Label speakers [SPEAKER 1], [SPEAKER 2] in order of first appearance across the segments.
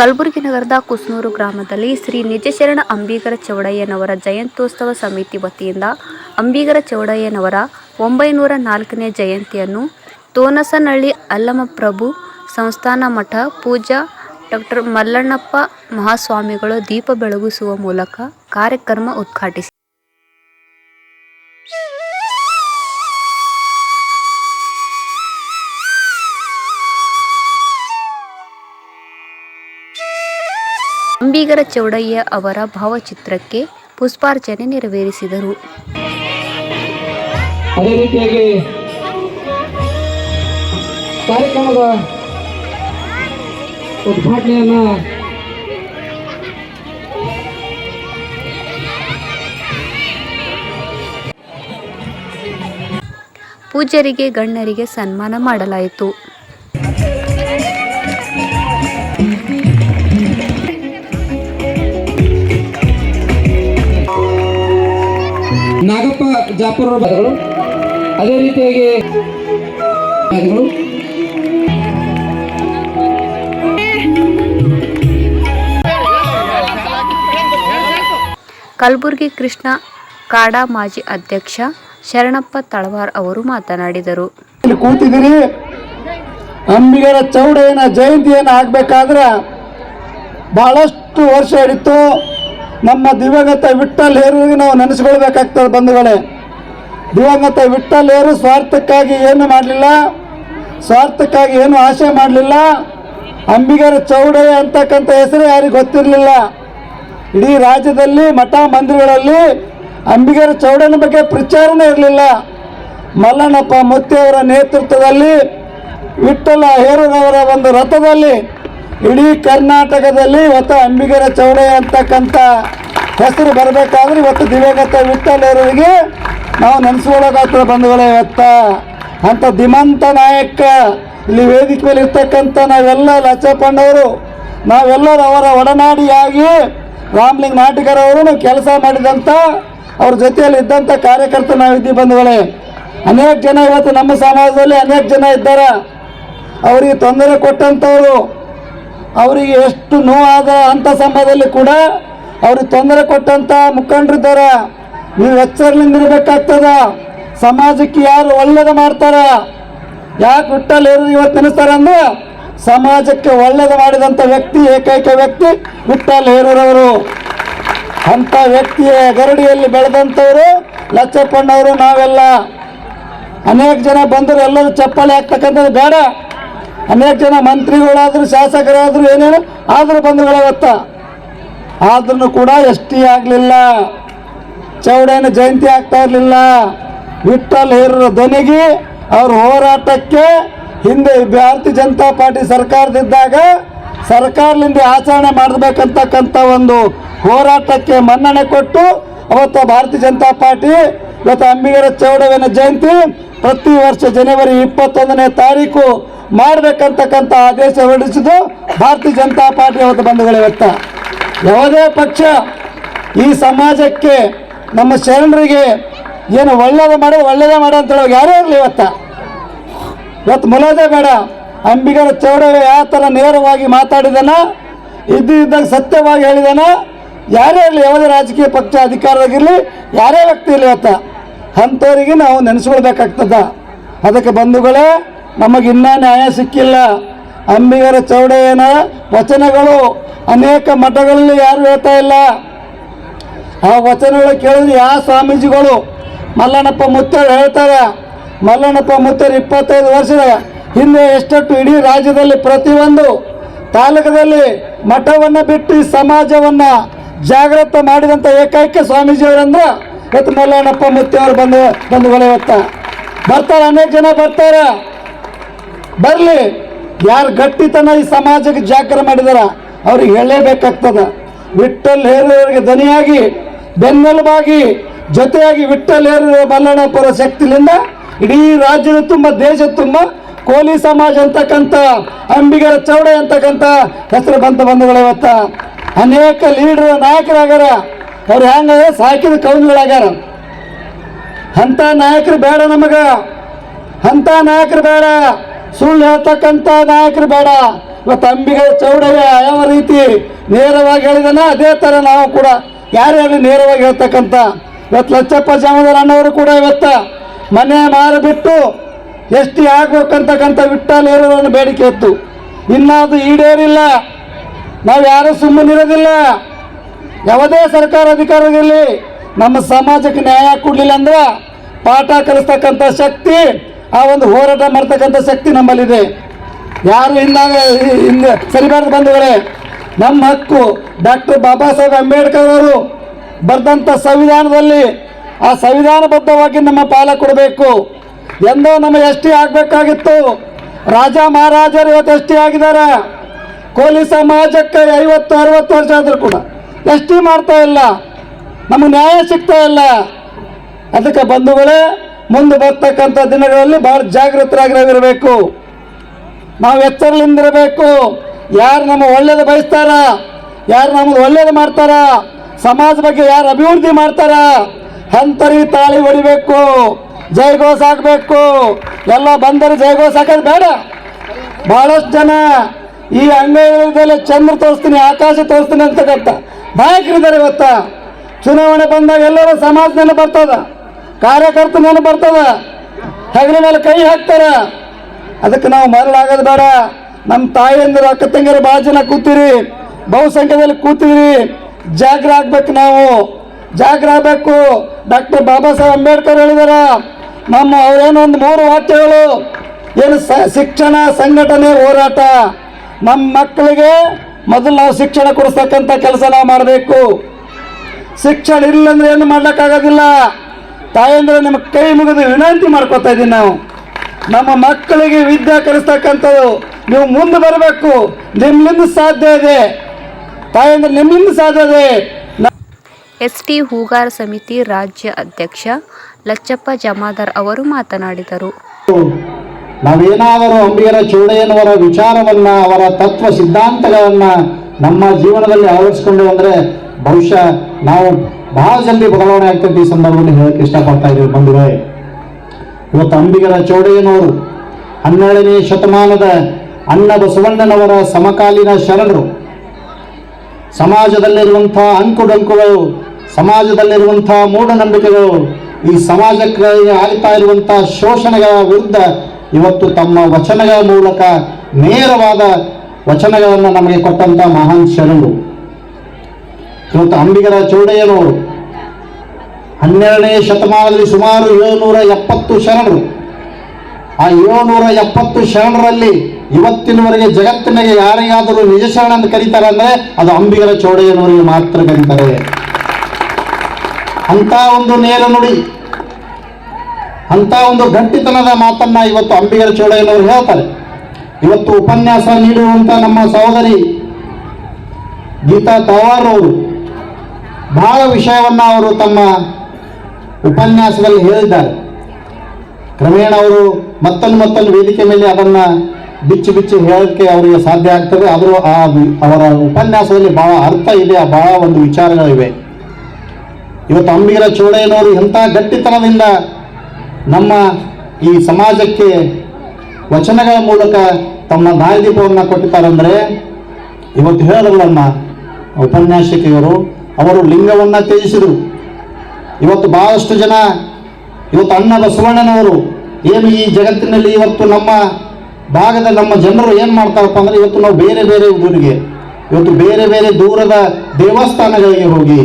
[SPEAKER 1] ಕಲಬುರಗಿ ನಗರದ ಕುಸ್ನೂರು ಗ್ರಾಮದಲ್ಲಿ ಶ್ರೀ ನಿಜಶರಣ ಅಂಬಿಗರ ಚೌಡಯ್ಯನವರ ಜಯಂತ್ಯೋತ್ಸವ ಸಮಿತಿ ವತಿಯಿಂದ ಅಂಬಿಗರ ಚೌಡಯ್ಯನವರ ಒಂಬೈನೂರ ನಾಲ್ಕನೇ ಜಯಂತಿಯನ್ನು ತೋನಸನಹಳ್ಳಿ ಅಲ್ಲಮಪ್ರಭು ಸಂಸ್ಥಾನ ಮಠ ಪೂಜಾ ಡಾಕ್ಟರ್ ಮಲ್ಲಣ್ಣಪ್ಪ ಮಹಾಸ್ವಾಮಿಗಳು ದೀಪ ಬೆಳಗಿಸುವ ಮೂಲಕ ಕಾರ್ಯಕ್ರಮ ಉದ್ಘಾಟಿಸಿ ಅಂಬಿಗರ ಚೌಡಯ್ಯ ಅವರ ಭಾವಚಿತ್ರಕ್ಕೆ ಪುಷ್ಪಾರ್ಚನೆ ನೆರವೇರಿಸಿದರು.
[SPEAKER 2] ಅದೇ ರೀತಿಯಾಗಿ ಕಾರ್ಯಕ್ರಮದ ಉದ್ಘಾಟನೆಯನ್ನ
[SPEAKER 1] ಪೂಜ್ಯರಿಗೆ ಗಣ್ಯರಿಗೆ ಸನ್ಮಾನ ಮಾಡಲಾಯಿತು.
[SPEAKER 2] ನಾಗಪ್ಪ ಜಾಪುರ ಪದಗಳು ಅದೇ ರೀತಿಯಾಗಿ ಪದಗಳು
[SPEAKER 1] ಕಲಬುರಗಿ ಕೃಷ್ಣ ಕಾಡಾ ಮಾಜಿ ಅಧ್ಯಕ್ಷ ಶರಣಪ್ಪ ತಳವಾರ್ ಅವರು ಮಾತನಾಡಿದರು.
[SPEAKER 3] ಇಲ್ಲಿ ಕೂತಿದ್ದೀರಿ. ಅಂಬಿಗರ ಚೌಡೆಯನ್ನ ಜಯಂತಿಯನ್ನು ಆಗ್ಬೇಕಾದ್ರೆ ಬಹಳಷ್ಟು ವರ್ಷ ಹಿಡಿತು. ನಮ್ಮ ದಿವಂಗತ ವಿಠಲ್ ಹೇರಿಗೆ ನಾವು ನೆನೆಸ್ಕೊಳ್ಬೇಕಾಗ್ತದೆ ಬಂಧುಗಳೇ. ದಿವಂಗತ ವಿಠಲ್ ಹೇರು ಸ್ವಾರ್ಥಕ್ಕಾಗಿ ಏನು ಮಾಡಲಿಲ್ಲ? ಸ್ವಾರ್ಥಕ್ಕಾಗಿ ಏನು ಆಶೆ ಮಾಡಲಿಲ್ಲ? ಅಂಬಿಗರ ಚೌಡಯ್ಯ ಅಂತಕ್ಕಂಥ ಹೆಸರು ಯಾರಿಗೆ ಗೊತ್ತಿರಲಿಲ್ಲ. ಇಡೀ ರಾಜ್ಯದಲ್ಲಿ ಮಠ ಮಂದಿರಗಳಲ್ಲಿ ಅಂಬಿಗರ ಚೌಡನ ಬಗ್ಗೆ ಪ್ರಚಾರನೇ ಇರಲಿಲ್ಲ. ಮಲ್ಲಣ್ಣಪ್ಪ ಮುತ್ತಿಯವರ ನೇತೃತ್ವದಲ್ಲಿ ವಿಠಲ ಹೇರೂರವರ ಒಂದು ರಥದಲ್ಲಿ ಇಡೀ ಕರ್ನಾಟಕದಲ್ಲಿ ಇವತ್ತು ಅಂಬಿಗರ ಚೌಡಯ್ಯ ಅಂತಕ್ಕಂಥ ಹೆಸರು ಬರಬೇಕಾದ್ರೆ ಇವತ್ತು ದಿವಂಗತ ವಿಠಲರಿಗೆ ನಾವು ನೆನೆಸ್ಕೊಳ್ಳೋಕಾಗ್ತದೆ ಬಂಧುಗಳೇ ಇವತ್ತ. ಅಂತ ಧಿಮಂತ ನಾಯಕ, ಇಲ್ಲಿ ವೇದಿಕೆ ಮೇಲೆ ಇರ್ತಕ್ಕಂಥ ನಾವೆಲ್ಲ ಲಚ್ಚಪ್ಪಣ್ಣವರು, ನಾವೆಲ್ಲರೂ ಅವರ ಒಡನಾಡಿಯಾಗಿ ರಾಮ್ಲಿಂಗ್ ನಾಟಿಕರವರು ಕೆಲಸ ಮಾಡಿದಂಥ ಅವ್ರ ಜೊತೆಯಲ್ಲಿ ಇದ್ದಂಥ ಕಾರ್ಯಕರ್ತರು ನಾವಿದ್ದೀವಿ ಬಂಧುಗಳೇ. ಅನೇಕ ಜನ ಇವತ್ತು ನಮ್ಮ ಸಮಾಜದಲ್ಲಿ ಅನೇಕ ಜನ ಇದ್ದಾರೆ. ಅವರಿಗೆ ತೊಂದರೆ ಕೊಟ್ಟಂಥವ್ರು ಅವರಿಗೆ ಎಷ್ಟು ನೋವಾದ ಅಂಥ ಸಮಯದಲ್ಲಿ ಕೂಡ ಅವ್ರಿಗೆ ತೊಂದರೆ ಕೊಟ್ಟಂಥ ಮುಖಂಡರಿದ್ದಾರೆ ನೀವು ಎಚ್ಚರಲಿಂದ ಇರಬೇಕಾಗ್ತದ? ಸಮಾಜಕ್ಕೆ ಯಾರು ಒಳ್ಳೇದು ಮಾಡ್ತಾರ? ಯಾಕೆ ವಿಠಲ್ ಇವತ್ತು ನೆನೆಸ್ತಾರೆ ಅಂದ್ರೆ ಸಮಾಜಕ್ಕೆ ಒಳ್ಳೇದು ಮಾಡಿದಂಥ ವ್ಯಕ್ತಿ, ಏಕೈಕ ವ್ಯಕ್ತಿ ವಿಠಲ್ ಹೇರೂರವರು ಅಂಥ ವ್ಯಕ್ತಿಯ ಗರಡಿಯಲ್ಲಿ ಬೆಳೆದಂಥವರು ಲಚ್ಚಪ್ಪಣ್ಣವರು ನಾವೆಲ್ಲ. ಅನೇಕ ಜನ ಬಂದರು ಎಲ್ಲರೂ ಚಪ್ಪಾಳೆ ಹಾಕ್ತಕ್ಕಂಥದ್ದು ಬೇಡ. ಅನೇಕ ಜನ ಮಂತ್ರಿಗಳಾದರೂ ಶಾಸಕರಾದರೂ ಏನೇನು ಆದರೂ ಬಂಧುಗಳ ಒತ್ತ. ಆದ್ರೂ ಕೂಡ ಎಸ್ ಟಿ ಆಗಲಿಲ್ಲ. ಚೌಡೇನ ಜಯಂತಿ ಆಗ್ತಾ ಇರಲಿಲ್ಲ. ವಿಠಲ್ ಹೇರ ಧ್ವನಿಗೆ ಅವ್ರ ಹೋರಾಟಕ್ಕೆ ಹಿಂದೆ ಭಾರತೀಯ ಜನತಾ ಪಾರ್ಟಿ ಸರ್ಕಾರದಿದ್ದಾಗ ಸರ್ಕಾರದಿಂದ ಆಚರಣೆ ಮಾಡಬೇಕಂತಕ್ಕಂಥ ಒಂದು ಹೋರಾಟಕ್ಕೆ ಮನ್ನಣೆ ಕೊಟ್ಟು ಅವತ್ತು ಭಾರತೀಯ ಜನತಾ ಪಾರ್ಟಿ ಇವತ್ತು ಅಂಬಿಗರ ಚೌಡಯ್ಯನ ಜಯಂತಿ ಪ್ರತಿ ವರ್ಷ ಜನವರಿ ಇಪ್ಪತ್ತೊಂದನೇ ತಾರೀಕು ಮಾಡಬೇಕಂತಕ್ಕಂಥ ಆದೇಶ ಹೊರಡಿಸಿದ್ದು ಭಾರತೀಯ ಜನತಾ ಪಾರ್ಟಿ ಅವತ್ತು ಬಂಧುಗಳ ವ್ಯಕ್ತ. ಯಾವುದೇ ಪಕ್ಷ ಈ ಸಮಾಜಕ್ಕೆ ನಮ್ಮ ಶರಣರಿಗೆ ಏನು ಒಳ್ಳೇದು ಮಾಡೋ, ಒಳ್ಳೇದೇ ಮಾಡೋ ಅಂತ ಹೇಳೋ ಯಾರೇ ಇರಲಿ ಇವತ್ತ. ಇವತ್ತು ಮುಲಾಜೆ ಬೇಡ. ಅಂಬಿಗರ ಚೌಡಯ್ಯ ಯಾವ ಥರ ನೇರವಾಗಿ ಮಾತಾಡಿದನ, ಇದ್ದು ಇದ್ದಾಗ ಸತ್ಯವಾಗಿ ಹೇಳಿದನ, ಯಾರೇ ಇರಲಿ, ಯಾವುದೇ ರಾಜಕೀಯ ಪಕ್ಷ ಅಧಿಕಾರದಾಗಿರಲಿ, ಯಾರೇ ವ್ಯಕ್ತಿ ಇರಲಿ ಇವತ್ತ. ಅಂಥವರಿಗೆ ನಾವು ನೆನೆಸ್ಕೊಳ್ಬೇಕಾಗ್ತದ. ಅದಕ್ಕೆ ಬಂಧುಗಳೇ ನಮಗೆ ಇನ್ನೂ ನ್ಯಾಯ ಸಿಕ್ಕಿಲ್ಲ. ಅಂಬಿಗರ ಚೌಡಯ್ಯನ ವಚನಗಳು ಅನೇಕ ಮಠಗಳಲ್ಲಿ ಯಾರು ಹೇಳ್ತಾ ಇಲ್ಲ. ಆ ವಚನಗಳು ಕೇಳಿದ್ರೆ ಯಾವ ಸ್ವಾಮೀಜಿಗಳು? ಮಲ್ಲಣ್ಣಪ್ಪ ಮುತ್ತರು ಹೇಳ್ತಾರೆ. ಮಲ್ಲಣ್ಣಪ್ಪ ಮುತ್ತರು ಇಪ್ಪತ್ತೈದು ವರ್ಷದ ಹಿಂದೆ ಎಷ್ಟೊಟ್ಟು ಇಡೀ ರಾಜ್ಯದಲ್ಲಿ ಪ್ರತಿಯೊಂದು ತಾಲೂಕದಲ್ಲಿ ಮಠವನ್ನು ಬಿಟ್ಟು ಸಮಾಜವನ್ನು ಜಾಗೃತ ಮಾಡಿದಂಥ ಏಕೈಕ ಸ್ವಾಮೀಜಿಯವರಂದ್ರೆ ಇವತ್ತು ಮಲ್ಲಣ್ಣಪ್ಪ ಮುತ್ತಿಯವರು ಬಂದು ಬಂಧುಗಳು ಇವತ್ತ ಬರ್ತಾರೆ, ಅನೇಕ ಜನ ಬರ್ತಾರೆ. ಬರಲಿ, ಯಾರು ಗಟ್ಟಿತನ ಈ ಸಮಾಜಕ್ಕೆ ಜಾಗರ ಮಾಡಿದಾರ, ಅವ್ರಿಗೆ ಹೇಳಲೇಬೇಕಾಗ್ತದ. ವಿಠಲ್ ಹೇರಿದವರಿಗೆ ದನಿಯಾಗಿ ಬೆನ್ನೆಲುಬಾಗಿ, ಜೊತೆಯಾಗಿ ವಿಠಲ್ ಹೇರಿರೋ ಮಲ್ಲಣ್ಣಪ್ಪರ ಶಕ್ತಿಲಿಂದ, ಇಡೀ ರಾಜ್ಯದ ತುಂಬ, ದೇಶದ ತುಂಬ, ಕೋಲಿ ಸಮಾಜ ಅಂತಕ್ಕಂಥ, ಅಂಬಿಗರ ಚೌಡೆ ಅಂತಕ್ಕಂಥ ಹೆಸರು ಬಂತ ಬಂಧುಗಳು ಇವತ್ತ. ಅನೇಕ ಲೀಡರ್, ನಾಯಕರಾಗ್ಯಾರ. ಅವ್ರು ಹೆಂಗ ಸಾಕಿದ ಕೌನ್ಗಳಾಗ್ಯಾರ. ಅಂಥ ನಾಯಕರು ಬೇಡ ನಮಗ. ಅಂಥ ನಾಯಕರು ಬೇಡ. ಸುಳ್ಳು ಹೇಳ್ತಕ್ಕಂಥ ನಾಯಕರು ಬೇಡ. ಇವತ್ತು ಅಂಬಿಗೆ ಚೌಡಯ್ಯ ಯಾವ ರೀತಿ ನೇರವಾಗಿ ಹೇಳಿದನ ಅದೇ ಥರ ನಾವು ಕೂಡ ಯಾರ್ಯಾರು ನೇರವಾಗಿ ಹೇಳ್ತಕ್ಕಂಥ? ಇವತ್ತು ಲಚ್ಚಪ್ಪ ಜಾಮದಾರ ಅಣ್ಣವರು ಕೂಡ ಇವತ್ತ ಮನೆ ಮಾರಿಬಿಟ್ಟು ಬಿಟ್ಟು ಎಷ್ಟು ಆಗ್ಬೇಕಂತಕ್ಕಂಥ ವಿಟ್ಟ ಏರೋದನ್ನು ಬೇಡಿಕೆ ಇತ್ತು. ಇನ್ನಾದ್ರು ಈಡೇರಿಲ್ಲ. ನಾವು ಯಾರೂ ಸುಮ್ಮನಿರೋದಿಲ್ಲ. ಯಾವುದೇ ಸರ್ಕಾರ ಅಧಿಕಾರದಲ್ಲಿ ನಮ್ಮ ಸಮಾಜಕ್ಕೆ ನ್ಯಾಯ ಕೊಡಲಿಲ್ಲ ಅಂದ್ರೆ ಪಾಠ ಕಲಿಸ್ತಕ್ಕಂಥ ಶಕ್ತಿ ಆ ಒಂದು ಹೋರಾಟ ಮಾಡ್ತಕ್ಕಂಥ ಶಕ್ತಿ ನಮ್ಮಲ್ಲಿದೆ. ಯಾರು ಹಿಂದಾಗ ಹಿಂದೆ ಸರಿಬಾರ್ದು ಬಂಧುಗಳೇ, ನಮ್ಮ ಹಕ್ಕು ಡಾಕ್ಟರ್ ಬಾಬಾ ಸಾಹೇಬ್ ಅಂಬೇಡ್ಕರ್ ಅವರು ಬರೆದಂಥ ಸಂವಿಧಾನದಲ್ಲಿ ಆ ಸಂವಿಧಾನಬದ್ಧವಾಗಿ ನಮ್ಮ ಪಾಲ ಕೊಡಬೇಕು. ಎಂದೋ ನಮ್ಮ ಎಸ್ ಟಿ ಆಗಬೇಕಾಗಿತ್ತು. ರಾಜ ಮಹಾರಾಜರು ಇವತ್ತು ಎಸ್ ಆಗಿದ್ದಾರೆ. ಕೋಲಿ ಸಮಾಜಕ್ಕೆ ಐವತ್ತು, ಅರವತ್ತು ವರ್ಷ ಆದರೂ ಕೂಡ ಎಸ್ ಮಾಡ್ತಾ ಇಲ್ಲ. ನಮಗೆ ನ್ಯಾಯ ಸಿಗ್ತಾ ಇಲ್ಲ. ಅದಕ್ಕೆ ಬಂಧುಗಳೇ ಮುಂದೆ ಬರ್ತಕ್ಕಂಥ ದಿನಗಳಲ್ಲಿ ಭಾಳ ಜಾಗೃತರಾಗಿರಬೇಕು. ನಾವು ಎಚ್ಚರಲಿಂದಿರಬೇಕು. ಯಾರು ನಮ್ಮ ಒಳ್ಳೇದು ಬಯಸ್ತಾರ? ಯಾರು ನಮ್ಗೆ ಒಳ್ಳೇದು ಮಾಡ್ತಾರ? ಸಮಾಜ ಬಗ್ಗೆ ಯಾರು ಅಭಿವೃದ್ಧಿ ಮಾಡ್ತಾರ? ಅಂತರಿಗೆ ತಾಳಿ ಹೊಡಿಬೇಕು ಜೈಗೋಸ್ ಹಾಕ್ಬೇಕು. ಎಲ್ಲ ಬಂದರೆ ಜೈಗೋಸ್ ಹಾಕೋದು ಬೇಡ. ಬಹಳಷ್ಟು ಜನ ಈ ಅಂಗೈದಲ್ಲಿ ಚಂದ್ರ ತೋರಿಸ್ತೀನಿ, ಆಕಾಶ ತೋರಿಸ್ತೀನಿ ಅಂತಕ್ಕಂಥ ನಾಯಕರಿದ್ದಾರೆ ಇವತ್ತ. ಚುನಾವಣೆ ಬಂದಾಗ ಎಲ್ಲರೂ ಸಮಾಜದಲ್ಲಿ ಬರ್ತದ. ಕಾರ್ಯಕರ್ತ ಮೇಲೆ ಬರ್ತದ. ಹೆಗಲ ಮೇಲೆ ಕೈ ಹಾಕ್ತಾರ. ಅದಕ್ಕೆ ನಾವು ಮರಳಾಗೋದು ಬೇಡ. ನಮ್ಮ ತಾಯಿಯಂದ್ರೆ ಅಕ್ಕ ತಂಗಿಯರು ಭಾಳ ಜನ ಕೂತೀರಿ. ಬಹುಸಂಖ್ಯೆಯಲ್ಲಿ ಕೂತಿದ್ರಿ ಜಾಗ್ರ ಆಗ್ಬೇಕು ನಾವು. ಜಾಗ್ರ ಆಗ್ಬೇಕು. ಡಾಕ್ಟರ್ ಬಾಬಾ ಸಾಹೇಬ್ ಅಂಬೇಡ್ಕರ್ ಹೇಳಿದಾರ, ನಮ್ಮ ಅವ್ರೇನೋ ಒಂದು ಮೂರು ವಾಕ್ಯಗಳು ಏನು ಶಿಕ್ಷಣ ಸಂಘಟನೆ ಹೋರಾಟ. ನಮ್ಮ ಮಕ್ಕಳಿಗೆ ಮೊದಲು ನಾವು ಶಿಕ್ಷಣ ಕೊಡಿಸ್ತಕ್ಕಂಥ ಕೆಲಸ ನಾವು ಮಾಡಬೇಕು. ಶಿಕ್ಷಣ ಇಲ್ಲಂದ್ರೆ ಏನು ಮಾಡ್ಲಿಕ್ಕಾಗೋದಿಲ್ಲ. ತಾಯಂದ್ರೆ ನಿಮ್ಮ ಕೈ ಮುಗಿದು ವಿನಂತಿ ಮಾಡ್ಕೊತಾ ಇದ್ದೀನಿ ನಾವು. ನಮ್ಮ ಮಕ್ಕಳಿಗೆ ವಿದ್ಯೆ ಕಲಿಸ್ತಕ್ಕಂಥದ್ದು ನೀವು ಮುಂದೆ ಬರಬೇಕು. ನಿಮ್ಮಿಂದ ಸಾಧ್ಯ ಇದೆ. ತಾಯಂದ್ರೆ ನಿಮ್ಮಿಂದ ಸಾಧ್ಯ ಇದೆ.
[SPEAKER 1] ಎಸ್ ಟಿ ಹೂಗಾರ ಸಮಿತಿ ರಾಜ್ಯ ಅಧ್ಯಕ್ಷ ಲಚ್ಚಪ್ಪ ಜಮಾದಾರ್ ಅವರು ಮಾತನಾಡಿದರು.
[SPEAKER 4] ನಾವೇನಾದರೂ ಅಂಬಿಗರ ಚೌಡಯ್ಯನವರ ವಿಚಾರವನ್ನ ಅವರ ತತ್ವ ಸಿದ್ಧಾಂತಗಳನ್ನ ನಮ್ಮ ಜೀವನದಲ್ಲಿ ಅಳವಡಿಸಿಕೊಂಡು ಅಂದ್ರೆ ಬಹುಶಃ ನಾವು ಬಹಳ ಜಲ್ದಿ ಬದಲಾವಣೆ ಆಗ್ತೈತಿ ಈ ಸಂದರ್ಭದಲ್ಲಿ ಹೇಳಕ್ಕೆ ಇಷ್ಟಪಡ್ತಾ ಇದ್ದೀವಿ ಬಂಧುಗಳೇ. ಇವತ್ತು ಅಂಬಿಗರ ಚೌಡಯ್ಯನವರು ಹನ್ನೆರಡನೇ ಶತಮಾನದ ಅಣ್ಣ ಬಸವಣ್ಣನವರ ಸಮಕಾಲೀನ ಶರಣರು. ಸಮಾಜದಲ್ಲಿರುವಂತಹ ಅಂಕುಡಂಕುಗಳು ಸಮಾಜದಲ್ಲಿರುವಂತಹ ಮೂಢನಂಬಿಕೆಗಳು, ಈ ಸಮಾಜಕ್ಕೆ ಆಗ್ತಾ ಇರುವಂತಹ ಶೋಷಣೆಗಳ ವಿರುದ್ಧ ಇವತ್ತು ತಮ್ಮ ವಚನಗಳ ಮೂಲಕ ನೇರವಾದ ವಚನಗಳನ್ನು ನಮಗೆ ಕೊಟ್ಟಂತ ಮಹಾನ್ ಶರಣರು. ಇವತ್ತು ಅಂಬಿಗರ ಚೌಡಯ್ಯನವರು ಹನ್ನೆರಡನೇ ಶತಮಾನದಲ್ಲಿ ಸುಮಾರು ಏಳ್ನೂರ ಎಪ್ಪತ್ತು ಶರಣರು. ಆ ಏಳ್ನೂರ ಎಪ್ಪತ್ತು ಶರಣರಲ್ಲಿ ಇವತ್ತಿನವರೆಗೆ ಜಗತ್ತಿನಾಗೆ ಯಾರಿಗಾದರೂ ನಿಜ ಶರಣ ಅಂತ ಕರೀತಾರೆ ಅಂದ್ರೆ ಅದು ಅಂಬಿಗರ ಚೌಡಯ್ಯನವರಿಗೆ ಮಾತ್ರ ಕರೀತಾರೆ. ಅಂತ ಒಂದು ನೇರ ನುಡಿ ಅಂತ ಒಂದು ಗಟ್ಟಿತನದ ಮಾತನ್ನ ಇವತ್ತು ಅಂಬಿಗರ ಚೌಡಯ್ಯನವರು ಹೇಳ್ತಾರೆ. ಇವತ್ತು ಉಪನ್ಯಾಸ ನೀಡುವಂತ ನಮ್ಮ ಸಹೋದರಿ ಗೀತಾ ತವಾರ್ ಅವರು ಬಹಳ ವಿಷಯವನ್ನ ಅವರು ತಮ್ಮ ಉಪನ್ಯಾಸದಲ್ಲಿ ಹೇಳಿದ್ದಾರೆ. ಕ್ರಮೇಣ ಅವರು ಮತ್ತಲ್ಲಿ ಮತ್ತೊಂದು ವೇದಿಕೆ ಮೇಲೆ ಅದನ್ನ ಬಿಚ್ಚಿ ಬಿಚ್ಚಿ ಹೇಳಕ್ಕೆ ಅವರಿಗೆ ಸಾಧ್ಯ ಆಗ್ತದೆ. ಆದರೂ ಆ ಅವರ ಉಪನ್ಯಾಸದಲ್ಲಿ ಬಹಳ ಅರ್ಥ ಇದೆ ಆ ಬಹಳ ಒಂದು ವಿಚಾರಗಳಿವೆ. ಇವತ್ತು ಅಂಬಿಗರ ಚೌಡಯ್ಯನವರು ಎಂಥ ಗಟ್ಟಿತನದಿಂದ ನಮ್ಮ ಈ ಸಮಾಜಕ್ಕೆ ವಚನಗಳ ಮೂಲಕ ತಮ್ಮ ದಾರಿದೀಪವನ್ನು ಕೊಟ್ಟಿದ್ದಾರೆಂದರೆ ಇವತ್ತು ಹೇಳಿದ್ರಲ್ಲ ಉಪನ್ಯಾಸಕಿಯವರು, ಅವರು ಲಿಂಗವನ್ನ ತ್ಯಜಿಸಿದರು. ಇವತ್ತು ಬಹಳಷ್ಟು ಜನ, ಇವತ್ತು ಅಣ್ಣ ಬಸವಣ್ಣನವರು ಏನು ಈ ಜಗತ್ತಿನಲ್ಲಿ ಇವತ್ತು ನಮ್ಮ ಭಾಗದ ನಮ್ಮ ಜನರು ಏನು ಮಾಡ್ತಾರಪ್ಪ ಅಂದ್ರೆ ಇವತ್ತು ನಾವು ಬೇರೆ ಬೇರೆ ಊರಿಗೆ, ಇವತ್ತು ಬೇರೆ ಬೇರೆ ದೂರದ ದೇವಸ್ಥಾನಗಳಿಗೆ ಹೋಗಿ,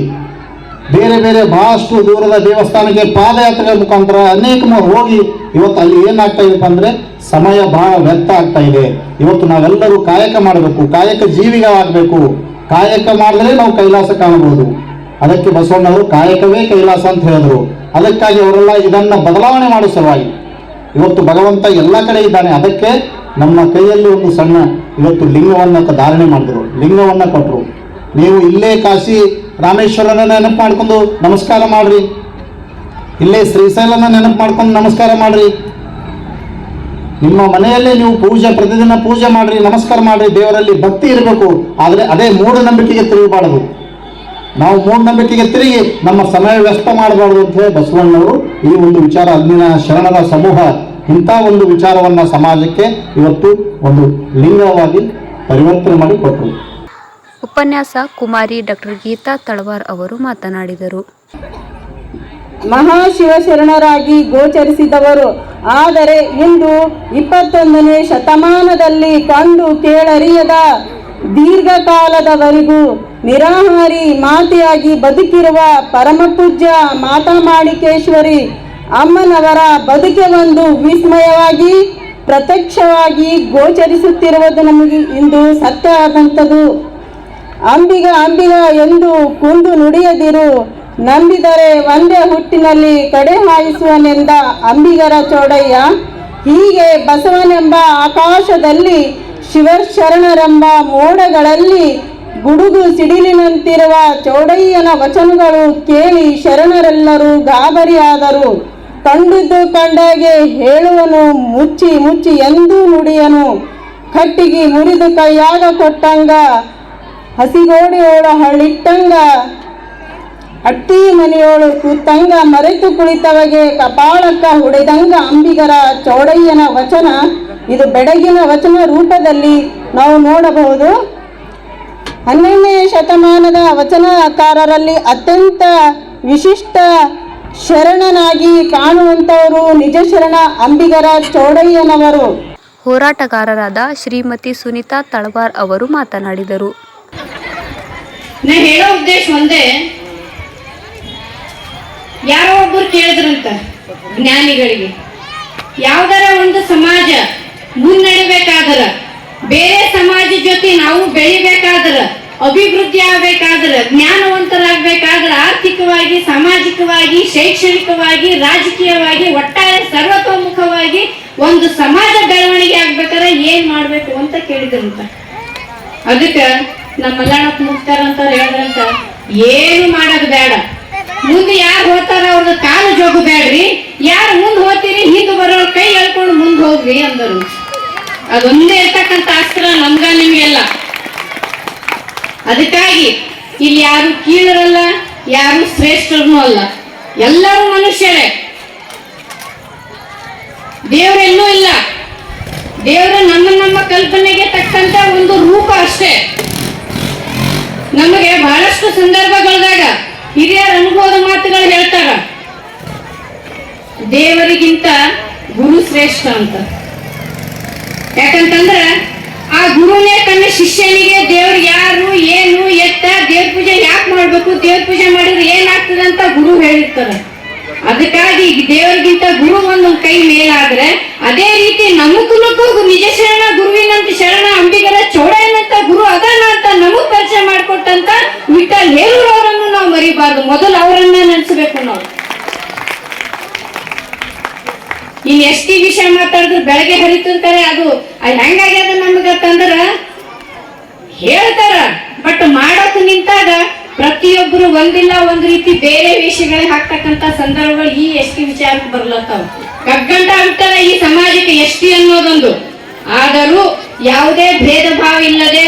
[SPEAKER 4] ಬೇರೆ ಬೇರೆ ಬಹಳಷ್ಟು ದೂರದ ದೇವಸ್ಥಾನಕ್ಕೆ ಪಾದಯಾತ್ರೆಗಳ ಮುಖಾಂತರ ಅನೇಕ ಹೋಗಿ ಇವತ್ತು ಅಲ್ಲಿ ಏನಾಗ್ತಾ ಇದೆಪ್ಪ ಅಂದ್ರೆ ಸಮಯ ಬಹಳ ವ್ಯರ್ಥ ಆಗ್ತಾ ಇದೆ. ಇವತ್ತು ನಾವೆಲ್ಲರೂ ಕಾಯಕ ಮಾಡಬೇಕು, ಕಾಯಕ ಜೀವಿಗಳಾಗಬೇಕು. ಕಾಯಕ ಮಾಡಿದ್ರೆ ನಾವು ಕೈಲಾಸ ಕಾಣಬಹುದು. ಅದಕ್ಕೆ ಬಸವಣ್ಣವರು ಕಾಯಕವೇ ಕೈಲಾಸ ಅಂತ ಹೇಳಿದರು. ಅದಕ್ಕಾಗಿ ಅವರೆಲ್ಲ ಇದನ್ನು ಬದಲಾವಣೆ ಮಾಡೋ ಸಲುವಾಗಿ. ಇವತ್ತು ಭಗವಂತ ಎಲ್ಲ ಕಡೆ ಇದ್ದಾನೆ. ಅದಕ್ಕೆ ನಮ್ಮ ಕೈಯಲ್ಲಿ ಒಂದು ಸಣ್ಣ ಇವತ್ತು ಲಿಂಗವನ್ನು ಧಾರಣೆ ಮಾಡಿದ್ರು. ಲಿಂಗವನ್ನು ಕೊಟ್ಟರು ನೀವು ಇಲ್ಲೇ ಕಾಶಿ ರಾಮೇಶ್ವರನ ನೆನಪು ಮಾಡ್ಕೊಂಡು ನಮಸ್ಕಾರ ಮಾಡ್ರಿ. ಇಲ್ಲೇ ಶ್ರೀಶೈಲನ ನೆನಪು ಮಾಡ್ಕೊಂಡು ನಮಸ್ಕಾರ ಮಾಡ್ರಿ. ನಿಮ್ಮ ಮನೆಯಲ್ಲೇ ನೀವು ಪೂಜೆ, ಪ್ರತಿದಿನ ಪೂಜೆ ಮಾಡ್ರಿ, ನಮಸ್ಕಾರ ಮಾಡ್ರಿ. ದೇವರಲ್ಲಿ ಭಕ್ತಿ ಇರಬೇಕು. ಆದರೆ ಅದೇ ಮೂಢನಂಬಿಕೆಗೆ ತಿರುಗಬಾರದು. ನಾವು ಮೂಢನಂಬಿಕೆಗೆ ತಿರುಗಿ ನಮ್ಮ ಸಮಯ ವ್ಯಸ್ತ ಮಾಡಬಾರ್ದು ಅಂತ ಹೇಳಿ ಬಸವಣ್ಣವರು ಈ ಒಂದು ವಿಚಾರ ಅಲ್ಲಿನ ಶರಣರ ಸಮೂಹ ಇಂಥ ಒಂದು ವಿಚಾರವನ್ನ ಸಮಾಜಕ್ಕೆ ಇವತ್ತು ಒಂದು ಲಿಂಗವಾಗಿ ಪರಿವರ್ತನೆ ಮಾಡಿ ಕೊಟ್ಟರು
[SPEAKER 1] ಉಪನ್ಯಾಸ ಕುಮಾರಿ ಡಾಕ್ಟರ್ ಗೀತಾ ತಳವಾರ್ ಅವರು ಮಾತನಾಡಿದರು.
[SPEAKER 5] ಮಹಾಶಿವಶರಣರಾಗಿ ಗೋಚರಿಸಿದವರು. ಆದರೆ ಇಂದು ಇಪ್ಪತ್ತೊಂದನೇ ಶತಮಾನದಲ್ಲಿ ಕಂಡು ಕೇಳರಿಯದ ದೀರ್ಘಕಾಲದವರೆಗೂ ನಿರಾಹಾರಿ ಮಾತೆಯಾಗಿ ಬದುಕಿರುವ ಪರಮಪೂಜ್ಯ ಮಾತಾ ಮಾಣಿಕೇಶ್ವರಿ ಅಮ್ಮನವರ ಬದುಕೆ ಒಂದು ವಿಸ್ಮಯವಾಗಿ, ಪ್ರತ್ಯಕ್ಷವಾಗಿ ಗೋಚರಿಸುತ್ತಿರುವುದು ನಮಗೆ ಇಂದು ಸತ್ಯ ಆದಂಥದ್ದು ಅಂಬಿಗ ಅಂಬಿಗ ಎಂದು ಕುಂದು ನುಡಿಯದಿರು, ನಂಬಿದರೆ ಒಂದೇ ಹುಟ್ಟಿನಲ್ಲಿ ಕಡೆ ಹಾಯಿಸುವನೆಂದ ಅಂಬಿಗರ ಚೌಡಯ್ಯ. ಹೀಗೆ ಬಸವನೆಂಬ ಆಕಾಶದಲ್ಲಿ ಶಿವಶರಣರೆಂಬ ಮೋಡಗಳಲ್ಲಿ ಗುಡುಗು ಸಿಡಿಲಿನಂತಿರುವ ಚೌಡಯ್ಯನ ವಚನಗಳು ಕೇಳಿ ಶರಣರೆಲ್ಲರೂ ಗಾಬರಿಯಾದರು. ಕಂಡಿದ್ದು ಕಂಡಾಗೆ ಹೇಳುವನು ಮುಚ್ಚಿ ಮುಚ್ಚಿ ಎಂದೂ ನುಡಿಯನು. ಕಟ್ಟಿಗೆ ಮುರಿದು ಕೈಯಾಗ ಕೊಟ್ಟಂಗ, ಹಸಿಗೋಡೆಯೋಳ ಹಳ್ಳಿಟ್ಟಂಗ, ಅಟ್ಟಿ ಮನೆಯೋಳು ಕೂತಂಗ ಮರೆತು ಕುಳಿತವಗೆ ಕಪಾಳಕ್ಕ ಹೊಡೆದಂಗ ಅಂಬಿಗರ ಚೌಡಯ್ಯನ ವಚನ. ಇದು ಬೆಡಗಿನ ವಚನ ರೂಪದಲ್ಲಿ ನಾವು ನೋಡಬಹುದು. ಹನ್ನೆರಡನೇ ಶತಮಾನದ ವಚನಕಾರರಲ್ಲಿ ಅತ್ಯಂತ ವಿಶಿಷ್ಟ ಶರಣನಾಗಿ ಕಾಣುವಂತವರು ನಿಜ ಶರಣ ಅಂಬಿಗರ ಚೌಡಯ್ಯನವರು.
[SPEAKER 1] ಹೋರಾಟಗಾರರಾದ ಶ್ರೀಮತಿ ಸುನೀತಾ ತಳವಾರ್ ಅವರು ಮಾತನಾಡಿದರು.
[SPEAKER 6] ನಾ ಹೇಳೋ ಉದ್ದೇಶ ಒಂದೇ. ಯಾರೋ ಒಬ್ಬರು ಕೇಳಿದ್ರಂತ ಜ್ಞಾನಿಗಳಿಗೆ. ಯಾವ್ದಾರ ಒಂದು ಸಮಾಜ ಮುನ್ನಡಿಬೇಕಾದ್ರ ಬೇರೆ ಸಮಾಜ ಜೊತೆ ನಾವು ಬೆಳಿಬೇಕಾದ್ರ ಅಭಿವೃದ್ಧಿ ಆಗ್ಬೇಕಾದ್ರೆ ಜ್ಞಾನವಂತರಾಗ್ಬೇಕಾದ್ರೆ, ಆರ್ಥಿಕವಾಗಿ, ಸಾಮಾಜಿಕವಾಗಿ, ಶೈಕ್ಷಣಿಕವಾಗಿ, ರಾಜಕೀಯವಾಗಿ, ಒಟ್ಟಾರೆ ಸರ್ವತೋಮುಖವಾಗಿ ಒಂದು ಸಮಾಜ ಬೆಳವಣಿಗೆ ಆಗ್ಬೇಕಾದ್ರೆ ಏನ್ ಮಾಡ್ಬೇಕು ಅಂತ ಕೇಳಿದ್ರಂತ. ಅದಕ್ಕ ನಮ್ಮ ಮಲ್ಲಾಣಪ್ಪ ಮುಕ್ತಾರ ಅಂತ ಹೇಳಿದ್ರಂತ, ಏನು ಮಾಡೋದು ಬೇಡ. ಮುಂದೆ ಯಾರು ಹೋಗ್ತಾರ ಅವ್ರದ್ದು ಕಾಲು ಜೋಗು ಬೇಡ್ರಿ. ಯಾರು ಮುಂದೆ ಹೋತೀರಿ ಹಿಂದೆ ಬರೋರ್ ಕೈ ಎಳ್ಕೊಂಡು ಮುಂದೆ ಹೋಗ್ರಿ ಅಂದರು. ಅದೊಂದೇ ಇರ್ತಕ್ಕಂಥ ಅಸ್ತ್ರ ನಮ್ಗ ನಿಮ್ಗೆಲ್ಲ. ಅದಕ್ಕಾಗಿ ಇಲ್ಲಿ ಯಾರು ಕೀಳರಲ್ಲ, ಯಾರು ಶ್ರೇಷ್ಠರೂ ಅಲ್ಲ. ಎಲ್ಲರೂ ಮನುಷ್ಯರೇ. ದೇವರೆಲ್ಲೂ ಇಲ್ಲ. ದೇವರು ನಮ್ಮ ನಮ್ಮ ಕಲ್ಪನೆಗೆ ತಕ್ಕಂತ ಒಂದು ರೂಪ ಅಷ್ಟೇ. ನಮಗೆ ಬಹಳಷ್ಟು ಸಂದರ್ಭಗಳದಾಗ ಹಿರಿಯರ ಅನುಭವದ ಮಾತುಗಳು ಹೇಳ್ತಾರ. ದೇವರಿಗಿಂತ ಗುರು ಶ್ರೇಷ್ಠ ಅಂತ. ಯಾಕಂತಂದ್ರೆ ಗುರುನೇ ತನ್ನ ಶಿಷ್ಯನಿಗೆ ದೇವ್ರು ಯಾರು, ಏನು, ಎತ್ತ, ದೇವ್ರ ಪೂಜೆ ಯಾಕೆ ಮಾಡ್ಬೇಕು, ದೇವ್ರ ಪೂಜೆ ಮಾಡಿದ್ರೆ ಏನಾಗ್ತದೆ ಅಂತ ಗುರು ಹೇಳಿರ್ತಾರೆ ಅದಕ್ಕಾಗಿ ದೇವರಿಗಿಂತ ಗುರು ಒಂದು ಕೈ ಮೇಲಾದ್ರೆ ಅದೇ ರೀತಿ ನಮಗೂ ನಿಜ ಶರಣ ಗುರುವಿನಂತ ಶರಣ ಅಂಬಿಗರ ಚೌಡಯ್ಯನಂತ ಗುರು ಅದಾನ ಅಂತ ನಮಗ್ ಪರಿಚಯ ಮಾಡಿಕೊಟ್ಟಂತ ವಿಠಲ್ ಹೇರೂರ್ ಅವರನ್ನು ನಾವು ಮರಿಬಾರ್ದು. ಮೊದಲು ಅವರನ್ನ ನೆನೆಸಬೇಕು ನಾವು. ಇನ್ ಎಷ್ಟಿ ವಿಷಯ ಮಾತಾಡಿದ್ರು ಬೆಳಗ್ಗೆ ಅದು ಅದು ಹೆಂಗಾಗ್ಯದ ನಮಗತ್ತಂದ್ರ ಹೇಳ್ತಾರ. ಬಟ್ ಮಾಡೋಕ್ ನಿಂತಾಗ ಪ್ರತಿಯೊಬ್ಬರು ಒಂದಿಲ್ಲ, ಒಂದ್ ರೀತಿ ಬೇರೆ ವಿಷಯಗಳಿಗೆ ಹಾಕ್ತಕ್ಕಂತ ಸಂದರ್ಭಗಳು ಈ ಎಷ್ಟಿ ವಿಚಾರಕ್ಕೆ ಬರ್ಲತ್ತಾವ. ಕಗ್ಗಂಟ ಆಗ್ತದ ಈ ಸಮಾಜಕ್ಕೆ ಎಷ್ಟಿ ಅನ್ನೋದೊಂದು. ಆದರೂ ಯಾವುದೇ ಭೇದ ಭಾವ ಇಲ್ಲದೆ,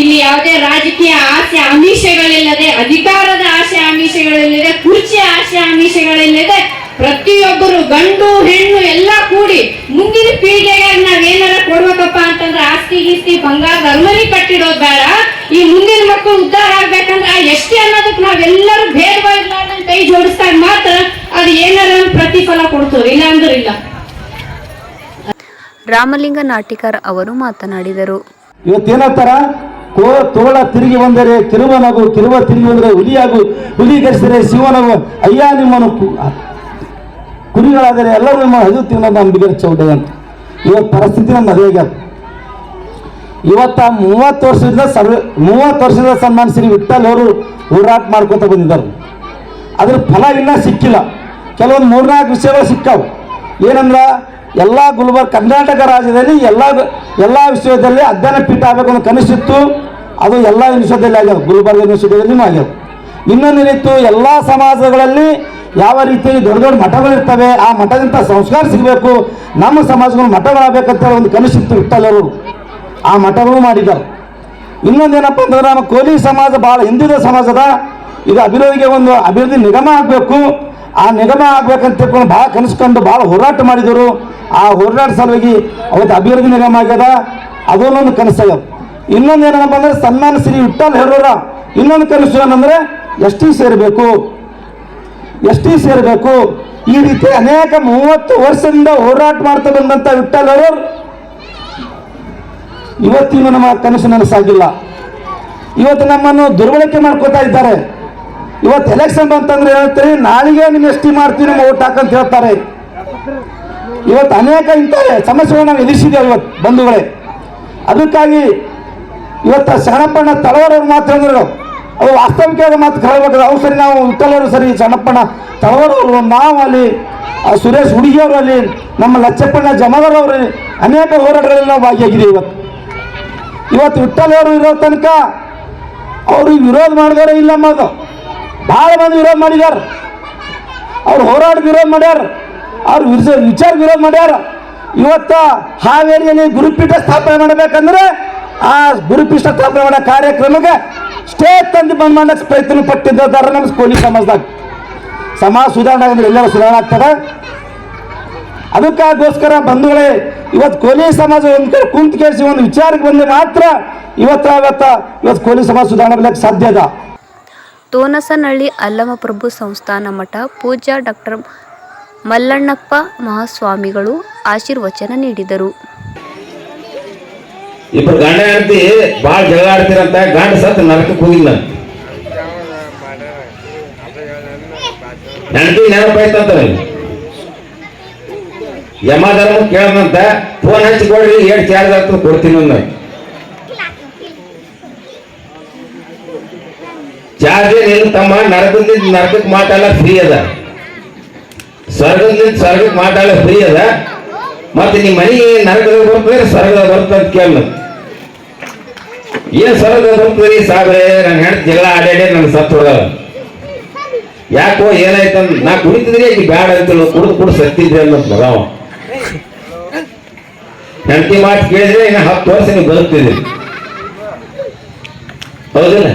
[SPEAKER 6] ಇಲ್ಲಿ ಯಾವುದೇ ರಾಜಕೀಯ ಆಸೆ ಆಮಿಷಗಳಿಲ್ಲದೆ, ಅಧಿಕಾರದ ಆಸೆ ಆಮಿಷಗಳಿಲ್ಲದೆ ಕುರ್ಚಿ ಆಸೆ ಆಮಿಷಗಳಿಲ್ಲದೆ ಪ್ರತಿಯೊಬ್ಬರು ಗಂಡು ಹೆಣ್ಣು ಎಲ್ಲ ಕೂಡಿ ಮುಂದಿನ ಪೀಳಿಗೆಗೆ ನಾವೇನಾರ ಕೊಡ್ಬೇಕಪ್ಪ ಅಂತಂದ್ರೆ ಆಸ್ತಿ ಗೀಸ್ತಿ ಬಂಗಾರದ ಅಲ್ಲರಿ ಕಟ್ಟಿಡೋದು ಬೇಡ. ಈ ಮುಂದಿನ ಮಕ್ಕಳು ಉದ್ಧಾರ ಆಗ್ಬೇಕಂದ್ರೆ ಆ ಎಷ್ಟೇ ಅನ್ನೋದಕ್ಕೆ ನಾವೆಲ್ಲರೂ ಭೇದ ಭಾವ ಕೈ ಜೋಡಿಸ್ದಾಗ ಮಾತ್ರ ಅದು ಏನಾರ ಪ್ರತಿಫಲ ಕೊಡ್ತೋ ಇಲ್ಲ ಅಂದ್ರೆ ಇಲ್ಲ.
[SPEAKER 1] ರಾಮಲಿಂಗ ನಾಟಿಕರ್ ಅವರು ಮಾತನಾಡಿದರು.
[SPEAKER 7] ಇವತ್ತೇನತ್ತಾರ? ಕೋ ತೋಳ ತಿರುಗಿ ಬಂದರೆ ಕಿರುವನಗು ಕಿರುವ ತಿರುಗಿ ಬಂದರೆ ಹುಲಿಯಾಗು ಹುಲಿ ಗರಿಸಿದರೆ ಶಿವನಗು. ಅಯ್ಯ ನಿಮ್ಮನು ಕು- ಕುರಿಗಳಾದರೆ ಎಲ್ಲರೂ ನಿಮ್ಮ ಹಜು ತಿನ್ನೋದು ಅಂಬಿಗರ ಚೌಡೆ ಅಂತ. ಇವತ್ತು ಪರಿಸ್ಥಿತಿ ನಮ್ಮ ಅದೇ. ಇವತ್ತು ಮೂವತ್ತು ವರ್ಷದಿಂದ ಸರ್ವ, ಮೂವತ್ತು ವರ್ಷದ ಸನ್ಮಾನ ಶ್ರೀ ವಿಠಲ್ ಅವರು ಹೋರಾಟ ಮಾಡ್ಕೊತ ಬಂದಿದ್ದಾರೆ. ಅದ್ರ ಫಲ ಇನ್ನೂ ಸಿಕ್ಕಿಲ್ಲ. ಕೆಲವೊಂದು ಮೂರ್ನಾಲ್ಕು ವಿಷಯಗಳು ಸಿಕ್ಕಾವು. ಏನಂದ್ರೆ, ಎಲ್ಲ ಗುಲ್ಬರ್ಗ, ಕರ್ನಾಟಕ ರಾಜ್ಯದಲ್ಲಿ ಎಲ್ಲ ಎಲ್ಲ ವಿಷಯದಲ್ಲಿ ಅಧ್ಯಯನ ಪೀಠ ಆಗಬೇಕು ಅನ್ನೋ ಕನಸಿತ್ತು. ಅದು ಎಲ್ಲ ಯೂನಿವರ್ಸಿಟಿಯಲ್ಲಿ ಆಗ್ಯಾವ ಗುಲ್ಬರ್ಗ ಯೂನಿವರ್ಸಿಟಿಯಲ್ಲಿನೂ ಆಗ್ಯದ ನಿಂತು ಎಲ್ಲ ಸಮಾಜಗಳಲ್ಲಿ ಯಾವ ರೀತಿ ದೊಡ್ಡ ದೊಡ್ಡ ಮಠಗಳಿರ್ತವೆ, ಆ ಮಠದಿಂದ ಸಂಸ್ಕಾರ ಸಿಗಬೇಕು, ನಮ್ಮ ಸಮಾಜಗಳು ಮಠಗಳಾಗಬೇಕಂತ ಒಂದು ಕನಸಿತ್ತು ವಿಠಲರು ಆ ಮಠಗಳು ಮಾಡಿದ್ದಾರೆ ಇನ್ನೊಂದೇನಪ್ಪ ಅಂದ್ರೆ ನಮ್ಮ ಕೋಲಿ ಸಮಾಜ ಭಾಳ ಹಿಂದಿನ ಸಮಾಜದ ಇದು ಅಭಿವೃದ್ಧಿಗೆ ಒಂದು ಅಭಿವೃದ್ಧಿ ನಿಗಮ ಆಗಬೇಕು. ಆ ನಿಗಮ ಆಗ್ಬೇಕಂತ ತಿಳ್ಕೊಂಡು ಭಾಳ ಕನಸ್ಕೊಂಡು ಭಾಳ ಹೋರಾಟ ಮಾಡಿದರು. ಆ ಹೋರಾಟ ಸಲುವಾಗಿ ಅವತ್ತು ಅಭಿವೃದ್ಧಿ ನಿಗಮ ಆಗ್ಯದ. ಅದೊಂದೊಂದು ಕನಸಾಗ್ಯದ ಇನ್ನೊಂದು ಏನಪ್ಪ ಅಂದ್ರೆ ಸನ್ಮಾನ ಶ್ರೀ ವಿಠಲ್ ಹೆರೂರ ಇನ್ನೊಂದು ಕನಸು ಏನಂದ್ರೆ ಎಸ್ ಟಿ ಸೇರಬೇಕು? ಎಸ್ ಸೇರಬೇಕು? ಈ ರೀತಿ ಅನೇಕ ಮೂವತ್ತು ವರ್ಷದಿಂದ ಹೋರಾಟ ಮಾಡ್ತಾ ಬಂದಂತ ವಿಠಲ್ ಅವರು. ಇವತ್ತಿನ ನಮ್ಮ ಕನಸು ನನಸಾಗಿಲ್ಲ. ಇವತ್ತು ನಮ್ಮನ್ನು ದುರ್ಬಳಕೆ ಮಾಡ್ಕೋತಾ ಇದ್ದಾರೆ. ಇವತ್ತು ಎಲೆಕ್ಷನ್ ಬಂತಂದ್ರೆ ಹೇಳ್ತೀರಿ ನಾಳೆಗೆ ನಿಮ್ಮ ಎಸ್ ಟಿ ಮಾಡ್ತೀವಿ ನಮ್ಮ ಓಟ್ ಹಾಕಂತ ಹೇಳ್ತಾರೆ. ಇವತ್ತು ಅನೇಕ ಇಂಥ ಸಮಸ್ಯೆಗಳು ನಾವು ಎದುರಿಸಿದ್ದೇವೆ ಇವತ್ತು, ಬಂಧುಗಳೇ. ಅದಕ್ಕಾಗಿ ಇವತ್ತು ಶರಣಪ್ಪಣ್ಣ ಮಾತ್ರ ಮಾತು ಹೇಳಿದ್ರು ಅವು ವಾಸ್ತವಿಕವಾದ ಮತ್ತೆ ಕೇಳಬೇಕು ಅವು ಸರಿ, ನಾವು ಉತ್ತಲರು ಸರಿ, ಚನ್ನಪ್ಪಣ್ಣ ತಳವಾರವರು, ನಾವು ಆ ಸುರೇಶ್ ಹುಡುಗಿಯವರು ಅಲ್ಲಿ, ನಮ್ಮ ಲಚ್ಚಪ್ಪಣ್ಣ ಜಮಾದಾರವರು ಅನೇಕ ಹೋರಾಟಗಳಲ್ಲಿ ನಾವು ಭಾಗಿಯಾಗಿದ್ದೀವಿ ಇವತ್ತು. ಇವತ್ತು ವಿಠಲವರು ಇರೋ ತನಕ ಅವರು ವಿರೋಧ ಮಾಡಿದಾರೆ ಇಲ್ಲ ಮಗು ಭಾಳ ಮಂದಿ ವಿರೋಧ ಮಾಡಿದಾರ ಅವ್ರು ಹೋರಾಟ ವಿರೋಧ ಮಾಡ್ಯಾರ. ಅವ್ರು ವಿಚಾರ ವಿರೋಧ ಮಾಡ್ಯಾರ. ಇವತ್ತ ಹಾವೇರಿಯಲ್ಲಿ ಗುರುಪೀಠ ಸ್ಥಾಪನೆ ಮಾಡಬೇಕಂದ್ರೆ ಆ ಗುರುಪೀಠ ಸ್ಥಾಪನೆ ಮಾಡೋ ಕಾರ್ಯಕ್ರಮಕ್ಕೆ ಸ್ಟೇಟ್ ತಂದು ಬಂದ್ ಮಾಡಕ್ ಪ್ರಯತ್ನ ಪಟ್ಟಿದ್ದಾರ ನಮ್ಮ ಕೋಲಿ ಸಮಾಜದಾಗ. ಸಮಾಜ ಸುಧಾರಣೆ ಅಂದ್ರೆ ಎಲ್ಲರೂ ಸುಧಾರಣೆ ಆಗ್ತದೆ. ಅದಕ್ಕಾಗೋಸ್ಕರ ಬಂಧುಗಳೇ, ಇವತ್ತು ಕೋಲಿ ಸಮಾಜ ಒಂದು ಕಡೆ ಕುಂತು ಕೇಳಿಸಿ ಒಂದು ವಿಚಾರಕ್ಕೆ ಬಂದ್ರೆ ಮಾತ್ರ ಇವತ್ತ ಇವತ್ತ ಇವತ್ತು ಕೋಲಿ ಸಮಾಜ ಸುಧಾರಣೆ ಸಾಧ್ಯ ಅದ.
[SPEAKER 1] ತೋನಸನಹಳ್ಳಿ ಅಲ್ಲಮಪ್ರಭು ಸಂಸ್ಥಾನ ಮಠ ಪೂಜಾ ಡಾಕ್ಟರ್ ಮಲ್ಲಣ್ಣಪ್ಪ ಮಹಾಸ್ವಾಮಿಗಳು ಆಶೀರ್ವಚನ ನೀಡಿದರು.
[SPEAKER 8] ಇಬ್ರು ಗಂಡ ಹೆಂಡತಿ ಬಾಳ್ ಜಗಳ ಆಡ್ತೀರಂತ, ಗಂಡ ಸತ್ ನರಕಕ್ಕೆ ಹೋಗಿಲ್ಲ. ಹೆಂಡತಿ ನೆನಪಾಯ್ತಂತ ಯಮಧರ್ಮ ಕೇಳದಂತ ಫೋನ್ ಹಚ್ಚಿ ಕೊಡ್ರಿ ಚಾರ್ಜ್ ಆಗ್ತದೆ ಕೊಡ್ತೀನಿ ಅಂದ. ಚಾರ್ಜ್ ಏನು ತಮ್ಮ, ನರಕದಿಂದ ನರಕಕ್ಕೆ ಮಾತಾಡ ಫ್ರೀ ಅದ. ಸ್ವರ್ಗದಿಂದ ಸ್ವರ್ಗಕ್ಕೆ ಮಾತಾಡ ಫ್ರೀ ಅದ. ಮತ್ತೆ ನಿಮ್ಮ ಮನೆಗೆ ನರಕದಾಗ ಬರ್ತದೆ, ಸ್ವರ್ಗದಾಗ ಬರ್ತದೆ ಕೇಳ ಏನ್ ಸ್ವರ್ಗದಾಗ ಬರ್ತದ್ರಿ ಸಾಬ್ರೆ ನನ್ನ ಹೆಂಡತಿ ಜಗಳ ಆಡ್ಯಾಡಿ ನನ್ನ ಸತ್ತು ಹೊಡೆದ ಯಾಕೋ ಏನಾಯ್ತು ನಾ ಕುಡಿತಿದ್ರೆ ಈಗ ಬ್ಯಾಡ ಅಂತೇಳಿ ಕುಡಿದು ಕುಡಿದು ಸತ್ತಿದ್ದೆ ಅನ್ನೋ ಮಗವ ಹೆಂಡತಿ ಮಾತು ಕೇಳಿದ್ರೆ ಇನ್ನು ಹತ್ತು ವರ್ಷ ನೀವು ಬದುಕ್ತಿದ್ರಿ. ಹೌದಿಲ್ಲ?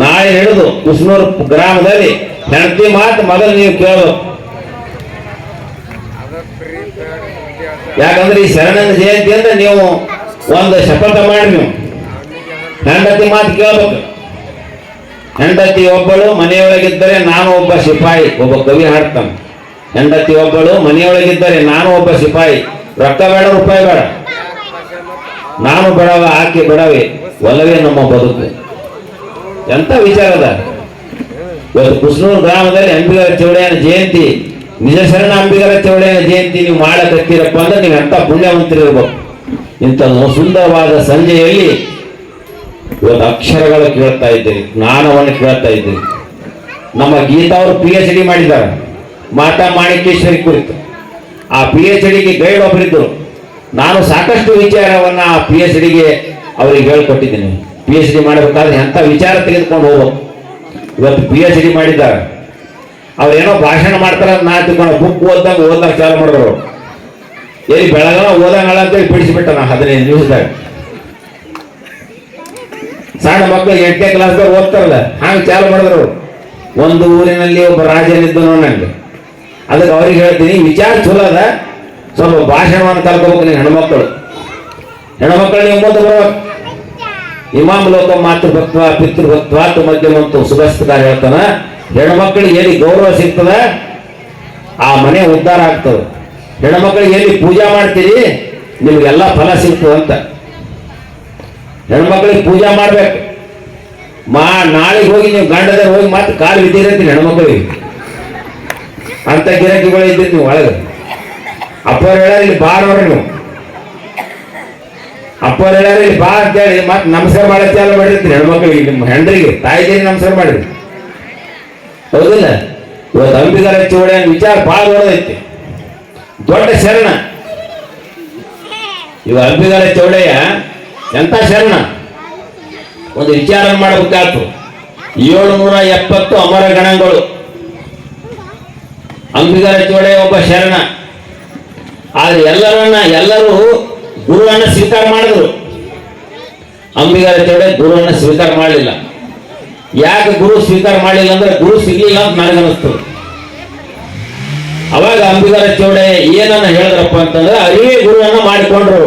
[SPEAKER 8] ನಾಳೆ ಹಿಡಿದು ಕುಸ್ನೂರು ಗ್ರಾಮದಲ್ಲಿ ಹೆಂಡತಿ ಮಾತು ಮೊದಲು ನೀವು ಕೇಳು. ಯಾಕಂದ್ರೆ ಈ ಶರಣನ ಜಯಂತಿ ಅಂದ್ರೆ ನೀವು ಒಂದು ಶಪಥ ಮಾಡಿ ನೀವು. ಹೆಂಡತಿ ಮಾತು ಕೇಳಬೇಕು. ಹೆಂಡತಿ ಒಬ್ಬಳು ಮನೆಯೊಳಗಿದ್ದರೆ ನಾನು ಒಬ್ಬ ಸಿಪಾಯಿ, ಒಬ್ಬ ಕವಿ ಹಾಡ್ತಾನೆ. ಹೆಂಡತಿ ಒಬ್ಬಳು ಮನೆಯೊಳಗಿದ್ದರೆ ನಾನು ಒಬ್ಬ ಸಿಪಾಯಿ. ರೊಕ್ಕ ಬೇಡ, ರೂಪಾಯಿ ಬೇಡ. ನಾನು ಬಡವ, ಆಕೆ ಬಡವೆ, ಒಲವೇ ನಮ್ಮ ಬದುಕು. ಎಂತ ವಿಚಾರದ ಇವತ್ತು ಕುಸ್ನೂರು ಗ್ರಾಮದಲ್ಲಿ ಅಂಬಿಗರ ಚೌಡಯ್ಯನ ಜಯಂತಿ, ನಿಜ ಶರಣ ಅಂಬಿಗರ ಚೌಡಯ್ಯನ ಜಯಂತಿ ನೀವು ಮಾಡಕತ್ತೀರಪ್ಪ ಅಂದ್ರೆ ನೀವು ಎಂತ ಪುಣ್ಯವಂತರಿರ್ಬೇಕು. ಇಂಥ ಸುಂದರವಾದ ಸಂಜೆಯಲ್ಲಿ ಇವತ್ತು ಅಕ್ಷರಗಳು ಕೇಳ್ತಾ ಇದ್ದೀರಿ ಜ್ಞಾನವನ್ನು ಕೇಳ್ತಾ ಇದ್ದೀರಿ ನಮ್ಮ ಗೀತಾ ಅವರು ಪಿ ಎಚ್ ಡಿ ಮಾಡಿದ್ದಾರೆ. ಮಾತಾ ಮಾಣಿಕೇಶ್ವರಿ ಕುರಿತು. ಆ ಪಿ ಎಚ್ ಡಿಗೆ ಗೈಡ್ ಒಬ್ಬರಿದ್ದರು ನಾನು ಸಾಕಷ್ಟು ವಿಚಾರವನ್ನು ಆ ಪಿ ಎಚ್ ಡಿಗೆ ಅವರಿಗೆ ಹೇಳ್ಕೊಟ್ಟಿದ್ದೀನಿ. ಪಿ ಎಚ್ ಡಿ ಮಾಡಬೇಕಾದ್ರೆ ಎಂಥ ವಿಚಾರ ತೆಗೆದುಕೊಂಡು ಹೋಗ್ಬೇಕು. ಇವತ್ತು ಪಿ ಎಚ್ ಡಿ ಮಾಡಿದ್ದಾರೆ. ಅವ್ರು ಏನೋ ಭಾಷಣ ಮಾಡ್ತಾರೆ ನಾ ತಿಳ್ಕೊಂಡು. ಬುಕ್ ಓದ್ದಾಗ ಓದಾಗ ಚಾಲು ಮಾಡಿದ್ರು ಎಲ್ಲಿ ಬೆಳಗಾವ ಓದಂಗಳ ಅಂತೇಳಿ ಬಿಡಿಸಿಬಿಟ್ಟ ನಾ ಹದಿನೈದು ದಿವಸದಾಗ. ಸಣ್ಣ ಮಕ್ಕಳು ಎಂಟನೇ ಕ್ಲಾಸ್ದಾಗ ಓದ್ತಾರಲ್ಲ ಹಂಗೆ ಚಾಲು ಮಾಡಿದ್ರು. ಒಂದು ಊರಿನಲ್ಲಿ ಒಬ್ಬ ರಾಜನಿದ್ದನು ನಂಗೆ. ಅದಕ್ಕೆ ಅವ್ರಿಗೆ ಹೇಳ್ತೀನಿ, ವಿಚಾರ ಚಲೋ ಅದ. ಸ್ವಲ್ಪ ಭಾಷಣವನ್ನು ಕಲ್ಕೋಬೇಕು ನೀವು ಹೆಣ್ಮಕ್ಳು. ಹೆಣ್ಮಕ್ಳು ನೀವು ಮುಂದೆ ಬರ್ಬೇಕು ಇಮಾಮ್ ಲೋಕ ಮಾತೃಭಕ್ತ ಪಿತೃಭಕ್ತ ಮಧ್ಯಮಂತು ಸುಭಸ್ತಕಾರ ಹೇಳ್ತಾನ. ಹೆಣ್ಮಕ್ಳಿಗೆ ಎಲ್ಲಿ ಗೌರವ ಸಿಗ್ತದ? ಆ ಮನೆ ಉದ್ಧಾರ ಆಗ್ತದೆ. ಹೆಣ್ಮಕ್ಳಿಗೆ ಎಲ್ಲಿ ಪೂಜಾ ಮಾಡ್ತೀರಿ? ನಿಮ್ಗೆಲ್ಲ ಫಲ ಸಿಗ್ತದಂತ ಹೆಣ್ಮಕ್ಳಿಗೆ ಪೂಜಾ ಮಾಡ್ಬೇಕು. ಮಾ, ನಾಳೆಗೆ ಹೋಗಿ ನೀವು ಗಂಡದ ಹೋಗಿ ಮತ್ತೆ ಕಾಲು ಬಿದ್ದಿರತ್ತೀನಿ ಹೆಣ್ಮಕ್ಳಿಗೆ. ಅಂತ ಗಿರಾಕಿಗಳು ಇದ್ದೀರಿ ನೀವು ಒಳಗೆ. ಅಪ್ಪವ್ರು ಹೇಳಾರ, ಇಲ್ಲಿ ಬಾ ನೋಡ್ರಿ ನೀವು. ಅಪ್ಪವ್ರು ಹೇಳಾರ, ಇಲ್ಲಿ ಬಾ ಅಂತ ಮತ್ತೆ ನಮಸ್ಕಾರ ಮಾಡತ್ತೆ ಎಲ್ಲ ಮಾಡಿರ್ತೀನಿ ಹೆಣ್ಮಕ್ಳಿಗೆ, ನಿಮ್ಮ ಹೆಂಡ್ರಿಗೆ ತಾಯಿದೇರಿ ನಮಸ್ಕಾರ ಮಾಡಿರಿ ಹೌದಿಲ್ಲ? ಇವತ್ತು ಅಂಬಿಗರ ಅಂತ ವಿಚಾರ ಭಾಳ ದೊಡ್ಡದೈತಿ. ದೊಡ್ಡ ಶರಣ. ಇವ ಅಂಬಿಗಾರ ಚೌಡಯ್ಯ ಎಂತ ಶರಣ? ಒಂದು ವಿಚಾರ ಮಾಡಬೇಕಾಯ್ತು. ಏಳುನೂರ ಎಪ್ಪತ್ತು ಅಮರ ಗಣಗಳು. ಅಂಬಿಗಾರ ಚೌಡಯ್ಯ ಒಬ್ಬ ಶರಣ. ಆದ್ರೆ ಎಲ್ಲರನ್ನ ಎಲ್ಲರೂ ಗುರುವನ್ನ ಸ್ವೀಕಾರ ಮಾಡಿದ್ರು. ಅಂಬಿಗರ ಚೌಡಯ್ಯ ಗುರುವನ್ನ ಸ್ವೀಕಾರ ಮಾಡಲಿಲ್ಲ. ಯಾಕೆ ಗುರು ಸ್ವೀಕಾರ ಮಾಡಲಿಲ್ಲ ಅಂದ್ರೆ ಗುರು ಸಿಗ್ಲಿಲ್ಲ ಅಂತ ನನಗನ್ನಿಸ್ತು. ಅವಾಗ ಅಂಬಿಗರ ಚೌಡೆ ಏನನ್ನ ಹೇಳಿದ್ರಪ್ಪ ಅಂತಂದ್ರೆ, ಅರಿವೇ ಗುರುವನ್ನ ಮಾಡಿಕೊಂಡ್ರು.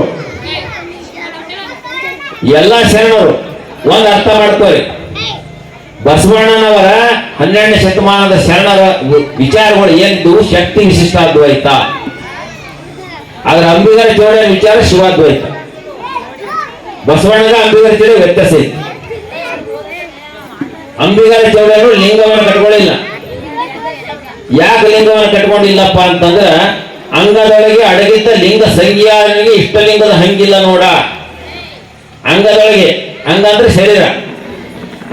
[SPEAKER 8] ಎಲ್ಲಾ ಶರಣರು, ಒಂದ್ ಅರ್ಥ ಮಾಡ್ಕೋರಿ. ಬಸವಣ್ಣನವರ ಹನ್ನೆರಡನೇ ಶತಮಾನದ ಶರಣರ ವಿಚಾರಗಳು ಏನಿದ್ದು ಶಕ್ತಿ ವಿಶಿಷ್ಟ ಅದ್ವೈತ ಆದ್ರೆ ಅಂಬಿಗರ ಜೋಡಿಯ ವಿಚಾರ ಶಿವಾದ್ವೈತ. ಬಸವಣ್ಣನ ಅಂಬಿಗರ ಚೌಡೆ ವ್ಯತ್ಯಾಸ ಐತಿ ಅಂಬಿಗರ ಚೌಡರು ಲಿಂಗವನ್ನು ಕಟ್ಕೊಳ್ಳಿಲ್ಲ. ಯಾಕೆ ಲಿಂಗವನ್ನು ಕಟ್ಕೊಂಡಿಲ್ಲಪ್ಪ ಅಂತಂದ್ರೆ ಅಂಗದೊಳಗೆ ಅಡಗಿದ್ದ ಲಿಂಗ ಸಂಜ್ಞಾನಿಗೆ ಇಷ್ಟಲಿಂಗದ ಹಂಗಿಲ್ಲ ನೋಡ. ಅಂಗದೊಳಗೆ ಅಂಗ ಅಂದ್ರೆ ಶರೀರ.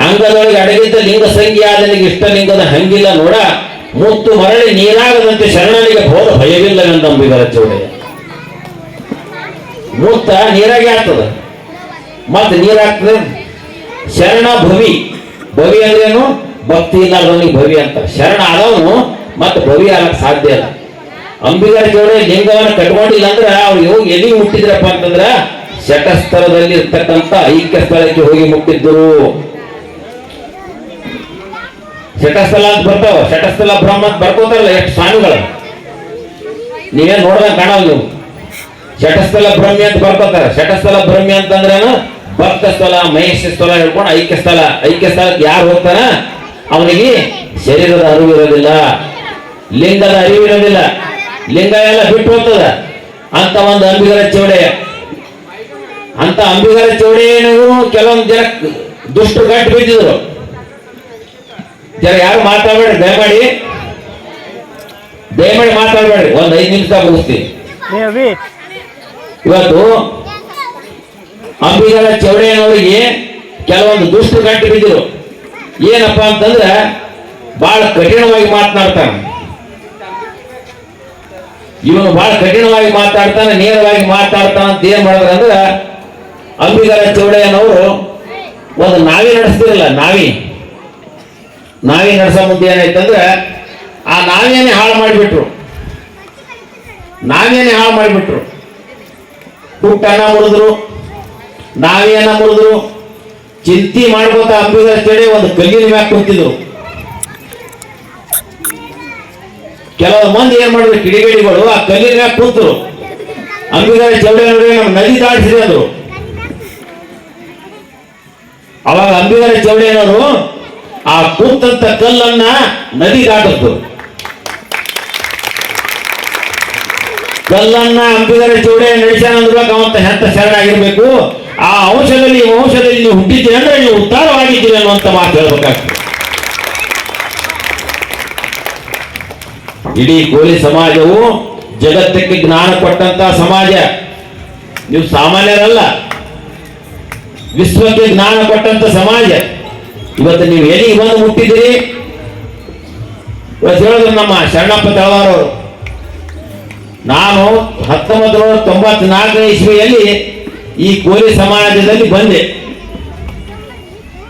[SPEAKER 8] ಅಂಗದೊಳಗೆ ಅಡಗಿದ್ದ ಲಿಂಗ ಸಂಜ್ಞಾದನಿಗೆ ಇಷ್ಟಲಿಂಗದ ಹಂಗಿಲ್ಲ ನೋಡ. ಮುತ್ತು ಮರಳಿ ನೀರಾಗದಂತೆ ಶರಣನಿಗೆ ಬೋಧ ಭಯವಿಲ್ಲ ಅಂಬಿಗರ ಚೌಡಯ್ಯ ಮುತ್ತ ನೀರಾಗಿ ಆಗ್ತದ. ಮತ್ತೆ ನೀರಾಗ್ತದೆ. ಶರಣ ಭವಿ. ಭವಿ ಅಂದ್ರೇನು? ಭಕ್ತಿ ಇಲ್ಲಾರ್ದವನಿಗೆ ಭವಿ ಅಂತ. ಶರಣ ಆದವನು ಮತ್ತೆ ಭವಿ ಆಗಕ್ ಸಾಧ್ಯ ಇಲ್ಲ. ಅಂಬಿಗರ ಲಿಂಗವನ್ನು ಕಟ್ಕೊಂಡಿಲ್ಲ ಅಂದ್ರೆ ಅವ್ರು ಹೋಗಿ ಎಲ್ಲಿ ಮುಟ್ಟಿದ್ರಪ್ಪ ಅಂತಂದ್ರ ಶಟಸ್ಥರದಲ್ಲಿ ಇರ್ತಕ್ಕಂಥ ಐಕ್ಯ ಸ್ಥಳಕ್ಕೆ ಹೋಗಿ ಮುಟ್ಟಿದ್ದರು ಶಟಸ್ಥಲ ಅಂತ ಬರ್ತಾವ ಶಟಸ್ಥಲ ಬ್ರಹ್ಮ ಅಂತ ಬರ್ಕೋತಾರಲ್ಲ ಎಷ್ಟು ಸ್ವಾಮಿಗಳು. ನೀವೇನ್ ನೋಡ್ದ ಕಾಣಲ್ಲ ನೀವು? ಶಟಸ್ಥಲ ಬ್ರಹ್ಮಿ ಅಂತ ಬರ್ಕೋತಾರೆ. ಶಟಸ್ಥಲ ಬ್ರಹ್ಮಿ ಅಂತಂದ್ರೇನು? ಭಕ್ತ ಸ್ಥಳ ಮಹೇಶ ಸ್ಥಳ ಹೇಳ್ಕೊಂಡು ಐಕ್ಯ ಸ್ಥಳ ಐಕ್ಯ ಸ್ಥಳಕ್ಕೆ ಯಾರು ಹೋಗ್ತಾನ ಅವನಿಗೆ ಶರೀರದ ಅರಿವು ಇರೋದಿಲ್ಲ ಲಿಂಗದ ಅರಿವಿರೋದಿಲ್ಲ ಲಿಂಗ ಎಲ್ಲ ಬಿಟ್ಟು ಹೋಗ್ತದ. ಅಂತ ಒಂದು ಅಂಬಿಗರ ಚೌಡೆ. ಅಂತ ಅಂಬಿಗರ ಚೌಡೆಯನ್ನು ಕೆಲವೊಂದು ಜನ ದುಷ್ಟರು ಗಟ್ಟಿ ಬಿದ್ದಿದ್ರು. ಜನ ಯಾರು ಮಾತಾಡ್ಬೇಡ್ರಿ ದಯಮಾಡಿ. ದಯಮಾಡಿ ಮಾತಾಡ್ಬೇಡ್ರಿ. ಒಂದ್ ಐದು ನಿಮಿಷ ಮುಗಿಸ್ತೀನಿ. ಇವತ್ತು ಅಂಬಿಗರ ಚೌಡೆಯನವರಿಗೆ ಕೆಲವೊಂದು ದುಷ್ಟ ಗಂಟು ಬಿದ್ದಿದ್ರು. ಏನಪ್ಪಾ ಅಂತಂದ್ರೆ ಬಹಳ ಕಠಿಣವಾಗಿ ಮಾತನಾಡ್ತಾನೆ. ಇವನು ಬಹಳ ಕಠಿಣವಾಗಿ ಮಾತಾಡ್ತಾನೆ, ನೇರವಾಗಿ ಮಾತಾಡ್ತಾನೆ ಅಂತ ಏನ್ ಮಾಡಿದ್ರಂದ್ರೆ ಅಂಬಿಗರ ಚೌಡಯ್ಯನವರು ಒಂದು ನಾವಿ ನಡೆಸ್ತಿರಲ್ಲ, ನಾವಿ. ನಾವಿ ನಡೆಸೋ ಮುಂದೆ ಏನಾಯ್ತಂದ್ರೆ, ಆ ನಾವಿಯನ್ನೇ ಹಾಳು ಮಾಡಿಬಿಟ್ರು. ನಾವಿಯನ್ನೇ ಹಾಳು ಮಾಡಿಬಿಟ್ರು. ಹುಟ್ಟನ್ನ ಮುರಿದ್ರು, ನಾವಿಯನ್ನ ಮುರಿದ್ರು. ಚಿಂತಿ ಮಾಡ್ಕೋತ ಅಂಬಿಗರ ಚೌಡಯ್ಯ ಒಂದು ಕಲ್ಲಿನ ಮ್ಯಾಗ ಕುಂತಿದ್ರು. ಕೆಲವು ಮಂದಿ ಏನ್ ಮಾಡಿದ್ರು, ಕಿಡಿಗೇಡಿಗಳು, ಆ ಕಲ್ಲಿನ ಕೂತು. ಅಂಬಿಗರ ಚೌಡೆ ನದಿ ದಾಟಿಸಿದೆ ಅಂದ್ರು ಅವಾಗ ಅಂಬಿಗರ ಚೌಡೆಯವರು ಆ ಕೂತಂತ ಕಲ್ಲನ್ನ ನದಿ ದಾಟದ್ದು ಕಲ್ಲನ್ನ ಅಂಬಿಗರ ಚೌಡೆ ನಡೆಸ್ಯಾನ ಅಂದ್ಬೇಕು ಅವಂತ ಹೆಂತ ಶರಣಾಗಿರ್ಬೇಕು ಆ ಅಂಶದಲ್ಲಿ ಈ ವಂಶದಲ್ಲಿ ನೀವು ಹುಟ್ಟಿದ್ದೀರಿ ಅಂದ್ರೆ ನೀವು ಉತ್ತಾರವಾಗಿದ್ದೀರಿ ಅನ್ನುವಂತ ಮಾತು ಹೇಳ್ಬೇಕಾಗ್ತದೆ. ಇಡೀ ಕೋಲಿ ಸಮಾಜವು ಜಗತ್ತಕ್ಕೆ ಜ್ಞಾನ ಕೊಟ್ಟಂತ ಸಮಾಜ. ನೀವು ಸಾಮಾನ್ಯರಲ್ಲ. ವಿಶ್ವಕ್ಕೆ ಜ್ಞಾನ ಕೊಟ್ಟಂತ ಸಮಾಜ. ಇವತ್ತು ನೀವು ಎಲ್ಲಿಗೆ ಬಂದು ಮುಟ್ಟಿದ್ದೀರಿ? ಇವತ್ತು ಹೇಳಿದ್ರು ನಮ್ಮ ಶರಣಪ್ಪ ತಳವಾರವರು ನಾನು ಹತ್ತೊಂಬತ್ತು ನೂರ ತೊಂಬತ್ನಾಲ್ಕನೇ ಇಸ್ವಿಯಲ್ಲಿ ಈ ಕೋಲಿ ಸಮಾಜದಲ್ಲಿ ಬಂದೆ.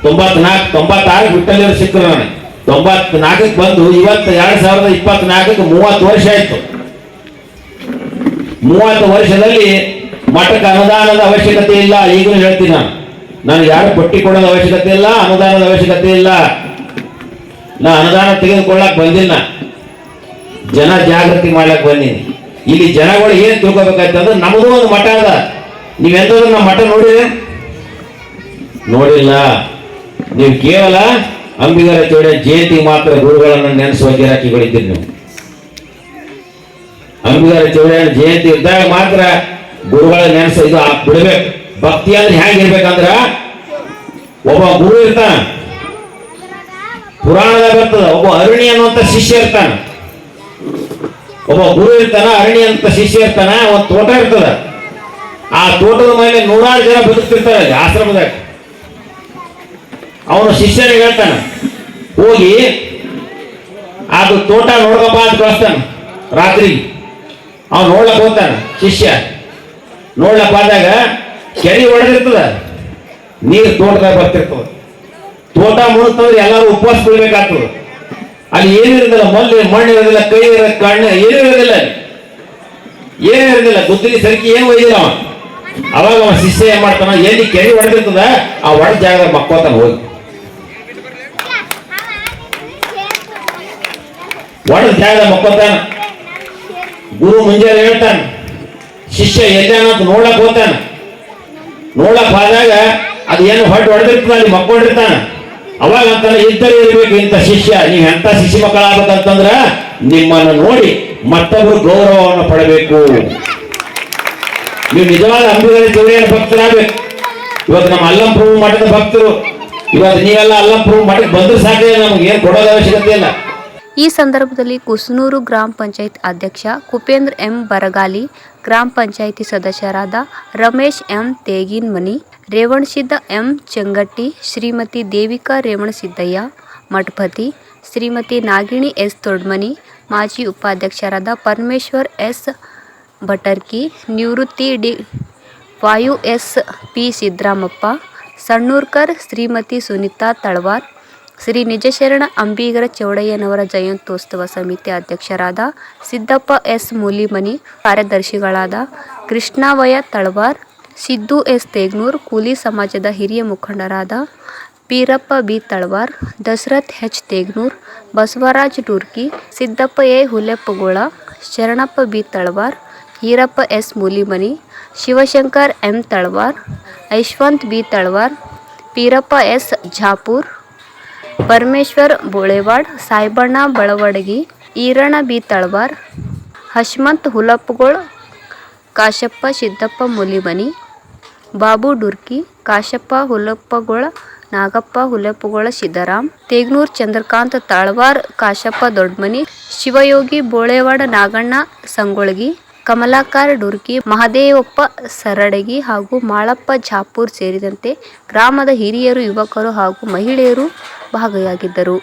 [SPEAKER 8] ತೊಂಬತ್ನಾಲ್ಕು ತೊಂಬತ್ತಾರು ಬಿಟ್ಟಲ್ಲಿ ಸಿಕ್ಕರು ನನಗೆ. ತೊಂಬತ್ನಾಲ್ಕಕ್ಕೆ ಬಂದು ಇವತ್ತು ಎರಡ್ ಸಾವಿರದ ಇಪ್ಪತ್ನಾಲ್ಕಕ್ಕೆ ಮೂವತ್ತು ವರ್ಷ ಆಯ್ತು. ಮೂವತ್ತು ವರ್ಷದಲ್ಲಿ ಮಠಕ್ಕೆ ಅನುದಾನದ ಅವಶ್ಯಕತೆ ಇಲ್ಲ, ಈಗಲೂ ಹೇಳ್ತೀನಿ ನಾನು. ನನಗೆ ಯಾರು ಪಟ್ಟಿ ಕೊಡೋದ ಅವಶ್ಯಕತೆ ಇಲ್ಲ, ಅನುದಾನದ ಅವಶ್ಯಕತೆ ಇಲ್ಲ. ನಾ ಅನುದಾನ ತೆಗೆದುಕೊಳ್ಳಕ್ ಬಂದಿಲ್ಲ. ಜನ ಜಾಗೃತಿ ಮಾಡ್ಲಕ್ ಬಂದೀನಿ ಇಲ್ಲಿ ಜನಗಳು ಏನ್ ತಿಳ್ಕೋಬೇಕಾಯ್ತಂದ್ರೆ ನಮ್ಮದು ಒಂದು ಮಠ ಅದ. ನೀವೆಂತಾದ್ರೂ ನಮ್ಮ ಮಠ ನೋಡಿದ್ರೆ? ನೋಡಿಲ್ಲ. ನೀವು ಕೇವಲ ಅಂಬಿಗರ ಚೌಡ ಜಯಂತಿ ಮಾತ್ರ ಗುರುಗಳನ್ನು ನೆನೆಸುವ ಗಿರಾಕಿಗಳಿದ್ದೀರಿ ನೀವು. ಅಂಬಿಗರ ಚೌಡಯ್ಯನ ಜಯಂತಿ ಇದ್ದಾಗ ಮಾತ್ರ ಗುರುಗಳ ನೆನೆಸ ಇದು ಬಿಡಬೇಕು. ಭಕ್ತಿ ಅಂದ್ರೆ ಹೇಗಿರ್ಬೇಕಂದ್ರ ಒಬ್ಬ ಗುರು ಇರ್ತಾನ. ಪುರಾಣದ ಬರ್ತದ, ಒಬ್ಬ ಅರುಣಿ ಅನ್ನುವಂತ ಶಿಷ್ಯ ಇರ್ತಾನ. ಒಬ್ಬ ಗುರು ಇರ್ತಾನ, ಅರಣಿ ಅಂತ ಶಿಷ್ಯ ಇರ್ತಾನ, ಒಂದು ತೋಟ ಇರ್ತದ. ಆ ತೋಟದ ಮೇಲೆ ನೂರಾರು ಜನ ಬದುಕ್ತಿರ್ತಾರೆ ಆಶ್ರಮದಾಗ ಅವನು ಶಿಷ್ಯನಿಗೆ ಹೇಳ್ತಾನೆ, ಹೋಗಿ, ಅದು ತೋಟ ನೋಡ್ಕಪ್ಪ ಅಂತ ಕಳಿಸ್ತಾನೆ, ರಾತ್ರಿ. ಅವ್ನು ನೋಡ್ಲಕ್ ಹೋಗ್ತಾನೆ, ಶಿಷ್ಯ ನೋಡ್ಲಪ್ಪ ಆದಾಗ ಕೆರೆ ಒಡೆದಿರ್ತದ, ನೀರು ತೋಟದಾಗ ಬರ್ತಿರ್ತದ. ತೋಟ ಮುಳುಗ್ತಂದ್ರೆ ಎಲ್ಲರೂ ಉಪವಾಸ ಕೊಡ್ಬೇಕಾಗ್ತದೆ ಅಲ್ಲಿ ಏನಿರೋದಿಲ್ಲ ಮೊಲ್ಲೆ, ಮಣ್ಣು ಇರೋದಿಲ್ಲ, ಕೈ ಇರೋ ಕಣ್ಣು ಏನೂ ಇರೋದಿಲ್ಲ ಏನೂ ಇರೋದಿಲ್ಲ, ಗುದ್ದಲಿ ಸರಿಕೆ ಏನು ಒಯ್ದಿಲ್ಲ ಅವ ಅವಾಗ ಅವನ ಶಿಷ್ಯ ಏನ್ ಮಾಡ್ತಾನ, ಎಲ್ಲಿ ಕೆರೆ ಹೊಡೆದಿರ್ತದ ಆ ಒಡ ಜಾಗದಾಗ ಮಕ್ಕೋತಾನ ಹೋಗಿ. ಒಡೆದ ತ್ಯಾಗ ಮಕ್ಕೋತಾನ. ಗುರು ಮುಂಜಾನೆ ಹೇಳ್ತಾನ, ಶಿಷ್ಯ ಎಲ್ಲಾನ ಅಂತ ನೋಡಕ್ ನೋಡ್ಲಕ್ ಹೋದಾಗ ಅದು ಏನು ಹೊಟ್ಟು ಹೊಡೆದಿರ್ತಾನ ಅಲ್ಲಿ ಮಕ್ಕೊಂಡಿರ್ತಾನ. ಅವಾಗ ಅಂತಾನೆ ಇದ್ದರೆ ಇರ್ಬೇಕು ಇಂಥ ಶಿಷ್ಯ ನೀವು ಎಂಥ ಶಿಷ್ಯ ಮಕ್ಕಳಾಗಬೇಕಂತಂದ್ರ ನಿಮ್ಮನ್ನು ನೋಡಿ ಮತ್ತೊಬ್ಬರು ಗೌರವವನ್ನು ಪಡಬೇಕು. ನೀವು ನಿಜವಾದ ಅಂಬಿಗರ ಜೋಡಿಯ ಭಕ್ತರಾಗಬೇಕು. ಇವತ್ತು ನಮ್ಮ ಅಲ್ಲಂಪ್ರಭು ಮಠದ ಭಕ್ತರು, ಇವತ್ತು ನೀವೆಲ್ಲ ಅಲ್ಲಂಪ್ರಭು ಮಠಕ್ಕೆ ಬಂದ್ರೆ ಸಾಧ್ಯ ನಮ್ಗೆ ಏನು ಕೊಡೋದ ಅವಶ್ಯಕತೆ ಇಲ್ಲ.
[SPEAKER 1] ಈ ಸಂದರ್ಭದಲ್ಲಿ ಕುಸನೂರು ಗ್ರಾಮ ಪಂಚಾಯತ್ ಅಧ್ಯಕ್ಷ ಕುಪೇಂದ್ರ ಎಂ ಬರಗಾಲಿ, ಗ್ರಾಮ ಪಂಚಾಯಿತಿ ಸದಸ್ಯರಾದ Ramesh M Teginmani Revanasidda M Chengatti, Shrimati Devika Revanasiddayya Mathapati Shrimati Nagini S Dodmani ಮಾಜಿ ಉಪಾಧ್ಯಕ್ಷರಾದ ಪರಮೇಶ್ವರ್ ಎಸ್ ಭಟರ್ಕಿ, ನಿವೃತ್ತಿ D Y S P Siddaramappa, Sannurkar Shrimati Sunita Talwar Shri Nijasharana Ambigara ಚೌಡಯ್ಯನವರ ಜಯಂತ್ಯೋತ್ಸವ ಸಮಿತಿ ಅಧ್ಯಕ್ಷರಾದ ಸಿದ್ದಪ್ಪ ಎಸ್ ಮೂಲಿಮನಿ, ಕಾರ್ಯದರ್ಶಿಗಳಾದ ಕೃಷ್ಣಾವಯ ತಳವಾರ್, ಸಿದ್ದು ಎಸ್ ತೇಗ್ನೂರ್, ಕೂಲಿ ಸಮಾಜದ ಹಿರಿಯ ಮುಖಂಡರಾದ Pirappa B Talwar, Dasharath H Tegnur, Basavaraj Turki, Siddappa A Huleppagol Sharanappa B Talwar Hirappa S Mulimani, Shivashankar M Talwar Aishwant B Talwar, Pirappa S Zapur Parameshwar Bolewad, Saibanna Balavadagi Erana B Talwar, Hashmant Hulappagol, Kashappa Siddappa Mulimani, Babu Durki, Kashappa Hulappagola, Nagappa Hulappagola Siddaram, Tegnur Chandrakant Talwar, Kashappa Dodmani, Shivayogi Bolewada Naganna Sangolagi Kamalakar Durki Mahadevappa Saradagi ಹಾಗೂ ಮಾಳಪ್ಪ ಜಾಪೂರ್ ಸೇರಿದಂತೆ ಗ್ರಾಮದ ಹಿರಿಯರು ಯುವಕರು ಹಾಗೂ ಮಹಿಳೆಯರು ಭಾಗಿಯಾಗಿದ್ದರು.